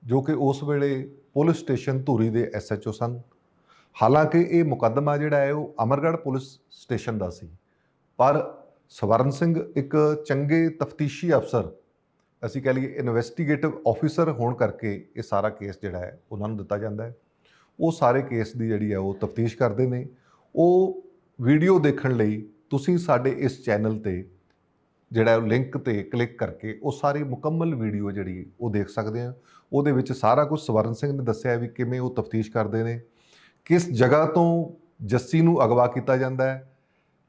ਜੋ ਕਿ ਉਸ ਵੇਲੇ ਪੁਲਿਸ ਸਟੇਸ਼ਨ ਧੂਰੀ ਦੇ ਐਸਐਚਓ ਸਨ। ਹਾਲਾਂਕਿ ਇਹ ਮੁਕੱਦਮਾ ਜਿਹੜਾ ਹੈ, ਉਹ ਅਮਰਗੜ੍ਹ ਪੁਲਿਸ ਸਟੇਸ਼ਨ ਦਾ ਸੀ। ਪਰ ਸਵਰਨ ਸਿੰਘ ਇੱਕ ਚੰਗੇ ਤਫਤੀਸ਼ੀ ਅਫਸਰ, ਅਸੀਂ ਕਹਿ ਲਈਏ ਇਨਵੈਸਟੀਗੇਟਿਵ ਆਫੀਸਰ ਹੋਣ ਕਰਕੇ ਇਹ ਸਾਰਾ ਕੇਸ ਜਿਹੜਾ ਹੈ, ਉਹਨਾਂ ਨੂੰ ਦਿੱਤਾ ਜਾਂਦਾ ਹੈ। ਉਹ ਸਾਰੇ ਕੇਸ ਦੀ ਜਿਹੜੀ ਹੈ, ਉਹ ਤਫਤੀਸ਼ ਕਰਦੇ ਨੇ। ਉਹ ਵੀਡੀਓ ਦੇਖਣ ਲਈ ਤੁਸੀਂ ਸਾਡੇ ਇਸ ਚੈਨਲ ਤੇ ਜਿਹੜਾ ਉਹ ਲਿੰਕ ਤੇ ਕਲਿੱਕ ਕਰਕੇ ਉਹ ਸਾਰੀ ਮੁਕੰਮਲ ਵੀਡੀਓ ਜਿਹੜੀ ਉਹ ਦੇਖ ਸਕਦੇ ਆ ਉਹਦੇ ਵਿੱਚ ਸਾਰਾ ਕੁਝ ਸਵਰਨ ਸਿੰਘ ਨੇ ਦੱਸਿਆ ਵੀ ਕਿਵੇਂ ਉਹ ਤਫਤੀਸ਼ ਕਰਦੇ ਨੇ ਕਿਸ ਜਗ੍ਹਾ ਤੋਂ ਜੱਸੀ ਨੂੰ ਅਗਵਾ ਕੀਤਾ ਜਾਂਦਾ ਹੈ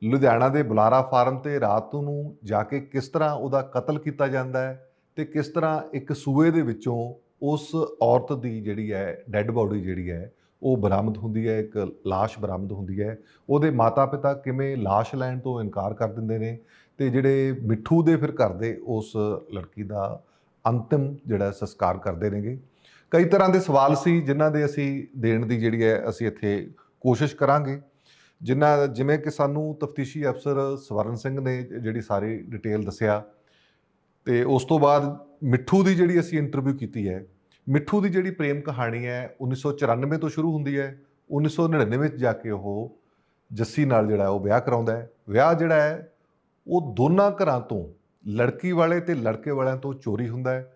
ਲੁਧਿਆਣਾ ਦੇ ਬੁਲਾਰਾ ਫਾਰਮ ਤੇ ਰਾਤ ਨੂੰ ਜਾ ਕੇ ਕਿਸ ਤਰ੍ਹਾਂ ਉਹਦਾ ਕਤਲ ਕੀਤਾ ਜਾਂਦਾ ਹੈ ਤੇ ਕਿਸ ਤਰ੍ਹਾਂ ਇੱਕ ਸੂਏ ਦੇ ਵਿੱਚੋਂ ਉਸ ਔਰਤ ਦੀ ਜਿਹੜੀ ਹੈ ਡੈੱਡ ਬਾਡੀ ਜਿਹੜੀ ਹੈ ਉਹ ਬਰਾਮਦ ਹੁੰਦੀ ਹੈ ਇੱਕ লাশ ਬਰਾਮਦ ਹੁੰਦੀ ਹੈ ਉਹਦੇ ਮਾਤਾ-ਪਿਤਾ ਕਿਵੇਂ লাশ ਲੈਣ ਤੋਂ ਇਨਕਾਰ ਕਰ ਦਿੰਦੇ ਨੇ ਤੇ ਜਿਹੜੇ ਮਿੱਠੂ ਦੇ ਫਿਰ ਘਰ ਦੇ ਉਸ ਲੜਕੀ ਦਾ ਅੰਤਿਮ ਜਿਹੜਾ ਸੰਸਕਾਰ ਕਰਦੇ ਨੇਗੇ। ਕਈ ਤਰ੍ਹਾਂ ਦੇ ਸਵਾਲ ਸੀ ਜਿਨ੍ਹਾਂ ਦੇ ਅਸੀਂ ਦੇਣ ਦੀ ਜਿਹੜੀ ਹੈ ਅਸੀਂ ਇੱਥੇ ਕੋਸ਼ਿਸ਼ ਕਰਾਂਗੇ। ਜਿਨ੍ਹਾਂ ਜਿਵੇਂ ਕਿ ਸਾਨੂੰ ਤਫਤੀਸ਼ੀ ਅਫਸਰ ਸਵਰਨ ਸਿੰਘ ਨੇ ਜਿਹੜੀ ਸਾਰੀ ਡਿਟੇਲ ਦੱਸਿਆ ਤੇ ਉਸ ਤੋਂ ਬਾਅਦ ਮਿੱਠੂ ਦੀ ਜਿਹੜੀ ਅਸੀਂ ਇੰਟਰਵਿਊ ਕੀਤੀ ਹੈ, ਮਿੱਠੂ ਦੀ ਜਿਹੜੀ ਪ੍ਰੇਮ ਕਹਾਣੀ ਹੈ 1994 ਤੋਂ ਸ਼ੁਰੂ ਹੁੰਦੀ ਹੈ 1999 ਵਿੱਚ ਜਾ ਕੇ ਉਹ ਜੱਸੀ ਨਾਲ ਜਿਹੜਾ ਉਹ ਵਿਆਹ ਕਰਾਉਂਦਾ ਹੈ। ਵਿਆਹ ਜਿਹੜਾ ਹੈ ਉਹ ਦੋਨਾਂ ਘਰਾਂ ਤੋਂ ਲੜਕੀ ਵਾਲੇ ਤੇ ਲੜਕੇ ਵਾਲਿਆਂ ਤੋਂ ਚੋਰੀ ਹੁੰਦਾ ਹੈ।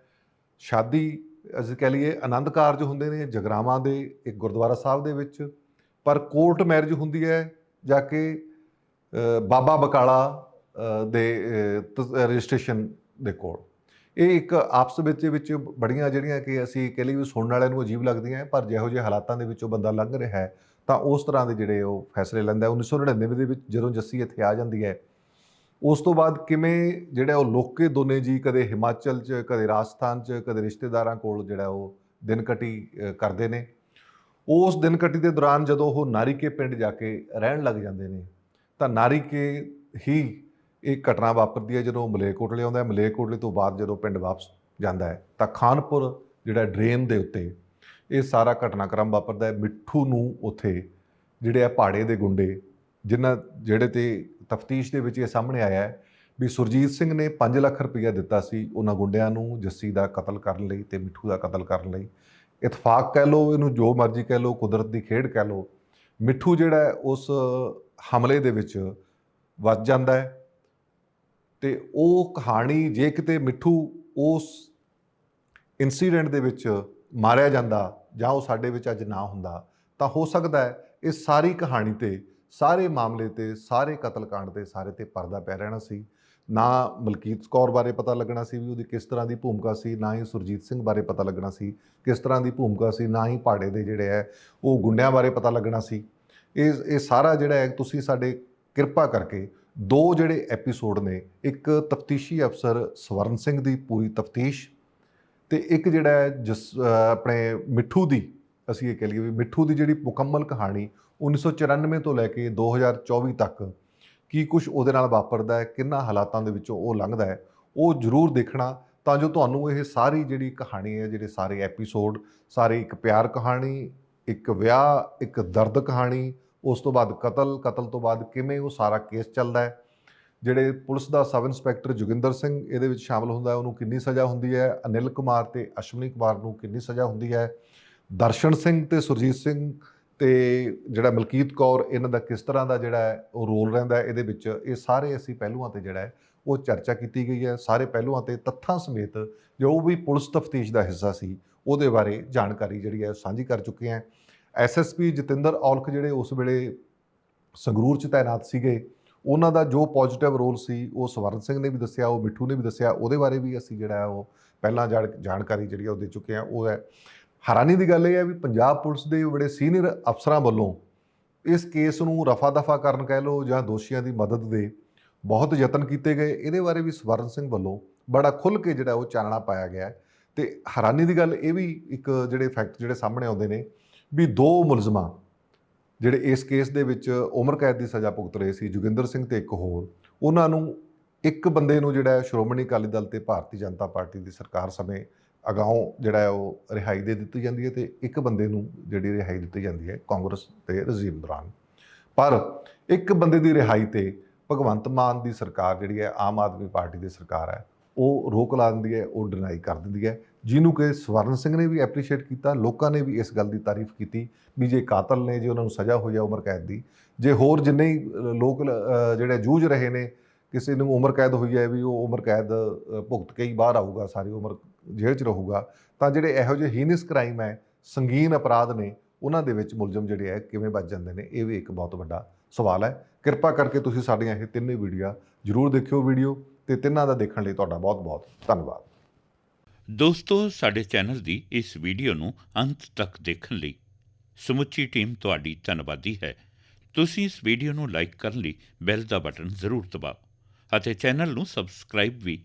ਸ਼ਾਦੀ ਅਸੀਂ ਕਹਿ ਲਈਏ ਆਨੰਦ ਕਾਰਜ ਹੁੰਦੇ ਨੇ ਜਗਰਾਵਾਂ ਦੇ ਇੱਕ ਗੁਰਦੁਆਰਾ ਸਾਹਿਬ ਦੇ ਵਿੱਚ। ਪਰ ਕੋਰਟ ਮੈਰਿਜ ਹੁੰਦੀ ਹੈ ਜਾ ਕੇ ਬਾਬਾ ਬਕਾਲਾ ਦੇ ਅ, ਰਜਿਸਟ੍ਰੇਸ਼ਨ ਦੇ ਕੋਲ। ਇਹ ਇੱਕ ਆਪਸ ਵਿੱਚ ਵਿੱਚ ਬੜੀਆਂ ਜਿਹੜੀਆਂ ਕਿ ਅਸੀਂ ਕਹਿ ਲਈਏ ਵੀ ਸੁਣਨ ਵਾਲਿਆਂ ਨੂੰ ਅਜੀਬ ਲੱਗਦੀਆਂ ਪਰ ਜਿਹੋ ਜਿਹੇ ਹਾਲਾਤਾਂ ਦੇ ਵਿੱਚੋਂ ਬੰਦਾ ਲੰਘ ਰਿਹਾ ਹੈ ਤਾਂ ਉਸ ਤਰ੍ਹਾਂ ਦੇ ਜਿਹੜੇ ਉਹ ਫੈਸਲੇ ਲੈਂਦਾ ਹੈ। 1999 ਦੇ ਵਿੱਚ ਜਦੋਂ ਜੱਸੀ ਇੱਥੇ ਆ ਜਾਂਦੀ ਹੈ ਉਸ ਤੋਂ ਬਾਅਦ ਕਿਵੇਂ ਜਿਹੜਾ ਉਹ ਲੋਕੇ ਦੋਨੇ ਜੀ, ਕਦੇ ਹਿਮਾਚਲ 'ਚ, ਕਦੇ ਰਾਜਸਥਾਨ 'ਚ, ਕਦੇ ਰਿਸ਼ਤੇਦਾਰਾਂ ਕੋਲ ਜਿਹੜਾ ਉਹ ਦਿਨ ਕਟੀ ਕਰਦੇ ਨੇ। ਉਸ ਦਿਨ ਕਟੀ ਦੇ ਦੌਰਾਨ ਜਦੋਂ ਉਹ ਨਾਰੀਕੇ ਪਿੰਡ ਜਾ ਕੇ ਰਹਿਣ ਲੱਗ ਜਾਂਦੇ ਨੇ, ਤਾਂ ਨਾਰੀਕੇ ਹੀ ਇਹ ਘਟਨਾ ਵਾਪਰਦੀ ਹੈ, ਜਦੋਂ ਉਹ ਮਲੇਰਕੋਟਲੇ ਆਉਂਦਾ ਹੈ। ਮਲੇਰਕੋਟਲੇ ਤੋਂ ਬਾਅਦ ਜਦੋਂ ਪਿੰਡ ਵਾਪਸ ਜਾਂਦਾ ਹੈ, ਤਾਂ ਖਾਨਪੁਰ ਜਿਹੜਾ ਡਰੇਨ ਦੇ ਉੱਤੇ ਇਹ ਸਾਰਾ ਘਟਨਾਕ੍ਰਮ ਵਾਪਰਦਾ ਹੈ। ਮਿੱਠੂ ਨੂੰ ਉੱਥੇ ਜਿਹੜੇ ਆ ਪਹਾੜੇ ਦੇ ਗੁੰਡੇ, ਜਿਨ੍ਹਾਂ, ਜਿਹੜੇ ਤੇ ਤਫਤੀਸ਼ ਦੇ ਵਿੱਚ ਇਹ ਸਾਹਮਣੇ ਆਇਆ ਹੈ ਵੀ ਸੁਰਜੀਤ ਸਿੰਘ ਨੇ 5 ਲੱਖ ਰੁਪਇਆ ਦਿੱਤਾ ਸੀ ਉਹਨਾਂ ਗੁੰਡਿਆਂ ਨੂੰ ਜੱਸੀ ਦਾ ਕਤਲ ਕਰਨ ਲਈ ਤੇ ਮਿੱਠੂ ਦਾ ਕਤਲ ਕਰਨ ਲਈ। ਇਤਫਾਕ ਕਹਿ ਲਓ, ਇਹਨੂੰ ਜੋ ਮਰਜ਼ੀ ਕਹਿ ਲਓ, ਕੁਦਰਤ ਦੀ ਖੇਡ ਕਹਿ ਲਓ, ਮਿੱਠੂ ਜਿਹੜਾ ਉਸ ਹਮਲੇ ਦੇ ਵਿੱਚ ਵੱਜ ਜਾਂਦਾ ਹੈ ਤੇ ਉਹ ਕਹਾਣੀ ਜੇ ਕਿਤੇ ਮਿੱਠੂ ਉਸ ਇਨਸੀਡੈਂਟ ਦੇ ਵਿੱਚ ਮਾਰਿਆ ਜਾਂਦਾ ਜਾਂ ਉਹ ਸਾਡੇ ਵਿੱਚ ਅੱਜ ਨਾ ਹੁੰਦਾ, ਤਾਂ ਹੋ ਸਕਦਾ ਹੈ ਇਹ ਸਾਰੀ ਕਹਾਣੀ ਤੇ ਸਾਰੇ ਮਾਮਲੇ ਤੇ, ਸਾਰੇ ਕਤਲकांड ਤੇ ਸਾਰੇ ਤੇ ਪਰਦਾ ਪੈ ਰਹਿਣਾ ਸੀ। ਨਾ ਮਲਕੀਤ ਕੌਰ ਬਾਰੇ ਪਤਾ ਲੱਗਣਾ ਸੀ ਵੀ ਉਹਦੀ ਕਿਸ ਤਰ੍ਹਾਂ ਦੀ ਭੂਮਿਕਾ ਸੀ, ਨਾ ਹੀ ਸੁਰਜੀਤ ਸਿੰਘ ਬਾਰੇ ਪਤਾ ਲੱਗਣਾ ਸੀ ਕਿਸ ਤਰ੍ਹਾਂ ਦੀ ਭੂਮਿਕਾ ਸੀ, ਨਾ ਹੀ ਪਾੜੇ ਦੇ ਜਿਹੜੇ ਹੈ ਉਹ ਗੁੰਡਿਆਂ ਬਾਰੇ ਪਤਾ ਲੱਗਣਾ ਸੀ। ਇਹ ਇਹ ਸਾਰਾ ਜਿਹੜਾ ਹੈ ਤੁਸੀਂ ਸਾਡੇ ਕਿਰਪਾ ਕਰਕੇ ਦੋ ਜਿਹੜੇ ਐਪੀਸੋਡ ਨੇ, ਇੱਕ ਤਫਤੀਸ਼ੀ ਅਫਸਰ ਸਵਰਨ ਸਿੰਘ ਦੀ ਪੂਰੀ ਤਫਤੀਸ਼ ਤੇ ਇੱਕ ਜਿਹੜਾ ਹੈ ਜਿਸ ਆਪਣੇ ਮਿੱਠੂ ਦੀ, ਅਸੀਂ ਇਹ ਕਹਿ ਲਈਏ ਵੀ ਮਿੱਠੂ ਦੀ ਜਿਹੜੀ ਮੁਕੰਮਲ ਕਹਾਣੀ 1994 ਤੋਂ ਲੈ ਕੇ 2024 ਤੱਕ ਕੀ ਕੁਝ ਉਹਦੇ ਨਾਲ ਵਾਪਰਦਾ ਹੈ, ਕਿੰਨਾ ਹਾਲਾਤਾਂ ਦੇ ਵਿੱਚੋਂ ਉਹ ਲੰਘਦਾ ਹੈ, ਉਹ ਜ਼ਰੂਰ ਦੇਖਣਾ। ਤਾਂ ਜੋ ਤੁਹਾਨੂੰ ਇਹ ਸਾਰੀ ਜਿਹੜੀ ਕਹਾਣੀ ਹੈ, ਜਿਹੜੇ ਸਾਰੇ ਐਪੀਸੋਡ ਸਾਰੇ ਇੱਕ ਪਿਆਰ ਕਹਾਣੀ, ਇੱਕ ਵਿਆਹ, ਇੱਕ ਦਰਦ ਕਹਾਣੀ, ਉਸ ਤੋਂ ਬਾਅਦ ਕਤਲ ਕਤਲ ਤੋਂ ਬਾਅਦ ਕਿਵੇਂ ਉਹ ਸਾਰਾ ਕੇਸ ਚੱਲਦਾ ਹੈ, ਜਿਹੜੇ ਪੁਲਿਸ ਦਾ ਸਬ ਇੰਸਪੈਕਟਰ ਜੋਗਿੰਦਰ ਸਿੰਘ ਇਹਦੇ ਵਿੱਚ ਸ਼ਾਮਲ ਹੁੰਦਾ ਹੈ, ਉਹਨੂੰ ਕਿੰਨੀ ਸਜ਼ਾ ਹੁੰਦੀ ਹੈ, ਅਨਿਲ ਕੁਮਾਰ ਤੇ ਅਸ਼ਵਨੀ ਕੁਮਾਰ ਨੂੰ ਕਿੰਨੀ ਸਜ਼ਾ ਹੁੰਦੀ ਹੈ, ਦਰਸ਼ਨ ਸਿੰਘ ਤੇ ਸੁਰਜੀਤ ਸਿੰਘ ਤੇ ਜਿਹੜਾ ਮਲਕੀਤ ਕੌਰ, ਇਹਨਾਂ ਦਾ ਕਿਸ ਤਰ੍ਹਾਂ ਦਾ ਜਿਹੜਾ ਉਹ ਰੋਲ ਰਹਿੰਦਾ ਇਹਦੇ ਵਿੱਚ ਇਹ ਸਾਰੇ ਅਸੀਂ ਪਹਿਲੂਆਂ ਤੇ ਜਿਹੜਾ ਉਹ ਚਰਚਾ ਕੀਤੀ ਗਈ ਹੈ। ਸਾਰੇ ਪਹਿਲੂਆਂ ਤੇ ਤੱਥਾਂ ਸਮੇਤ ਜੋ ਵੀ ਪੁਲਿਸ ਤਫਤੀਸ਼ ਦਾ ਹਿੱਸਾ ਸੀ, ਉਹਦੇ ਬਾਰੇ ਜਾਣਕਾਰੀ ਜਿਹੜੀ ਹੈ ਸਾਂਝੀ ਕਰ ਚੁੱਕੇ ਹਾਂ। ਐਸਐਸਪੀ ਜਤਿੰਦਰ ਔਲਖ ਜਿਹੜੇ ਉਸ ਵੇਲੇ ਸੰਗਰੂਰ ਚ ਤਾਇਨਾਤ ਸੀਗੇ, ਉਹਨਾਂ ਦਾ ਜੋ ਪੋਜ਼ਿਟਿਵ ਰੋਲ ਸੀ, ਉਹ ਸਵਰਨ ਸਿੰਘ ਨੇ ਵੀ ਦੱਸਿਆ, ਉਹ ਮਿੱਠੂ ਨੇ ਵੀ ਦੱਸਿਆ, ਉਹਦੇ ਬਾਰੇ ਵੀ ਅਸੀਂ ਜਿਹੜਾ ਉਹ ਪਹਿਲਾਂ ਜਾਣ- ਜਾਣਕਾਰੀ ਜਿਹੜੀ ਉਹ ਦੇ ਚੁੱਕੇ ਆ ਉਹ ਹੈ। ਹੈਰਾਨੀ ਦੀ ਗੱਲ ਇਹ ਹੈ ਵੀ ਪੰਜਾਬ ਪੁਲਿਸ ਦੇ ਬੜੇ ਸੀਨੀਅਰ ਅਫਸਰਾਂ ਵੱਲੋਂ ਇਸ ਕੇਸ ਨੂੰ ਰਫਾ ਦਫਾ ਕਰਨ ਕਹਿ ਲਓ ਜਾਂ ਦੋਸ਼ੀਆਂ ਦੀ ਮਦਦ ਦੇ ਬਹੁਤ ਯਤਨ ਕੀਤੇ ਗਏ। ਇਹਦੇ ਬਾਰੇ ਵੀ ਸਵਰਨ ਸਿੰਘ ਵੱਲੋਂ ਬੜਾ ਖੁੱਲ੍ਹ ਕੇ ਜਿਹੜਾ ਉਹ ਚਾਨਣਾ ਪਾਇਆ ਗਿਆ ਹੈ। ਤੇ ਹੈਰਾਨੀ ਦੀ ਗੱਲ ਇਹ ਵੀ ਇੱਕ ਜਿਹੜੇ ਫੈਕਟ ਜਿਹੜੇ ਸਾਹਮਣੇ ਆਉਂਦੇ ਨੇ ਵੀ ਦੋ ਮੁਲਜ਼ਮਾਂ ਜਿਹੜੇ ਇਸ ਕੇਸ ਦੇ ਵਿੱਚ ਉਮਰ ਕੈਦ ਦੀ ਸਜ਼ਾ ਭੁਗਤ ਰਹੇ ਸੀ, ਜੋਗਿੰਦਰ ਸਿੰਘ ਤੇ ਇੱਕ ਹੋਰ, ਉਹਨਾਂ ਨੂੰ ਇੱਕ ਬੰਦੇ ਨੂੰ ਜਿਹੜਾ ਸ਼੍ਰੋਮਣੀ ਅਕਾਲੀ ਦਲ ਤੇ ਭਾਰਤੀ ਜਨਤਾ ਪਾਰਟੀ ਦੀ ਸਰਕਾਰ ਸਮੇਂ ਅਗਾਉਂ ਜਿਹੜਾ ਉਹ ਰਿਹਾਈ ਦੇ ਦਿੱਤੀ ਜਾਂਦੀ ਹੈ ਤੇ ਇੱਕ ਬੰਦੇ ਨੂੰ ਜਿਹੜੀ ਰਿਹਾਈ ਦਿੱਤੀ ਜਾਂਦੀ ਹੈ ਕਾਂਗਰਸ ਤੇ ਰਜੀਮ ਦੌਰਾਨ। ਪਰ ਇੱਕ ਬੰਦੇ ਦੀ ਰਿਹਾਈ ਤੇ ਭਗਵੰਤ ਮਾਨ ਦੀ ਸਰਕਾਰ ਜਿਹੜੀ ਹੈ, ਆਮ ਆਦਮੀ ਪਾਰਟੀ ਦੀ ਸਰਕਾਰ ਹੈ, ਉਹ ਰੋਕ ਲਾ ਦਿੰਦੀ ਹੈ, ਉਹ ਡਿਨਾਈ ਕਰ ਦਿੰਦੀ ਹੈ। ਜਿਹਨੂੰ ਕਿ ਸਵਰਨ ਸਿੰਘ ਨੇ ਵੀ ਐਪਰੀਸ਼ੀਏਟ ਕੀਤਾ, ਲੋਕਾਂ ਨੇ ਵੀ ਇਸ ਗੱਲ ਦੀ ਤਾਰੀਫ ਕੀਤੀ, ਵੀ ਜੇ ਕਾਤਲ ਨੇ, ਜੇ ਉਹਨਾਂ ਨੂੰ ਸਜ਼ਾ ਹੋਈ ਹੈ ਉਮਰ ਕੈਦ ਦੀ, ਜੇ ਹੋਰ ਜਿੰਨੇ ਹੀ ਲੋਕ ਜਿਹੜੇ ਜੂਝ ਰਹੇ ਨੇ, ਕਿਸੇ ਨੂੰ ਉਮਰ ਕੈਦ ਹੋਈ ਹੈ ਵੀ ਉਹ ਉਮਰ ਕੈਦ ਭੁਗਤ ਕੇ ਹੀ ਬਾਹਰ ਆਊਗਾ, ਸਾਰੀ ਉਮਰ ਜੇਲ੍ਹ 'ਚ ਰਹੂਗਾ, ਤਾਂ ਜਿਹੜੇ ਇਹੋ ਜਿਹੇ ਹੀਨਸ ਕ੍ਰਾਈਮ ਹੈ, ਸੰਗੀਨ ਅਪਰਾਧ ਨੇ, ਉਹਨਾਂ ਦੇ ਵਿੱਚ ਮੁਲਜ਼ਮ ਜਿਹੜੇ ਹੈ, ਕਿਵੇਂ ਬਚ ਜਾਂਦੇ ਨੇ? ਇਹ ਵੀ ਇੱਕ ਬਹੁਤ ਵੱਡਾ ਸਵਾਲ ਹੈ। ਕਿਰਪਾ ਕਰਕੇ ਤੁਸੀਂ ਸਾਡੀਆਂ ਇਹ ਤਿੰਨੇ ਵੀਡੀਓ ਜਰੂਰ ਦੇਖਿਓ ਵੀਡੀਓ ਤੇ ਤਿੰਨਾਂ ਦਾ ਦੇਖਣ ਲਈ ਤੁਹਾਡਾ ਬਹੁਤ-ਬਹੁਤ ਧੰਨਵਾਦ। ਦੋਸਤੋ, ਸਾਡੇ ਚੈਨਲ ਦੀ ਇਸ ਵੀਡੀਓ ਨੂੰ ਅੰਤ ਤੱਕ ਦੇਖਣ ਲਈ ਸਮੁੱਚੀ ਟੀਮ ਤੁਹਾਡੀ ਧੰਨਵਾਦੀ ਹੈ। ਤੁਸੀਂ ਇਸ ਵੀਡੀਓ ਨੂੰ ਲਾਈਕ ਕਰਨ ਲਈ ਬੈਲ ਦਾ ਬਟਨ ਜ਼ਰੂਰ ਦਬਾਓ ਅਤੇ ਚੈਨਲ ਨੂੰ ਸਬਸਕ੍ਰਾਈਬ ਵੀ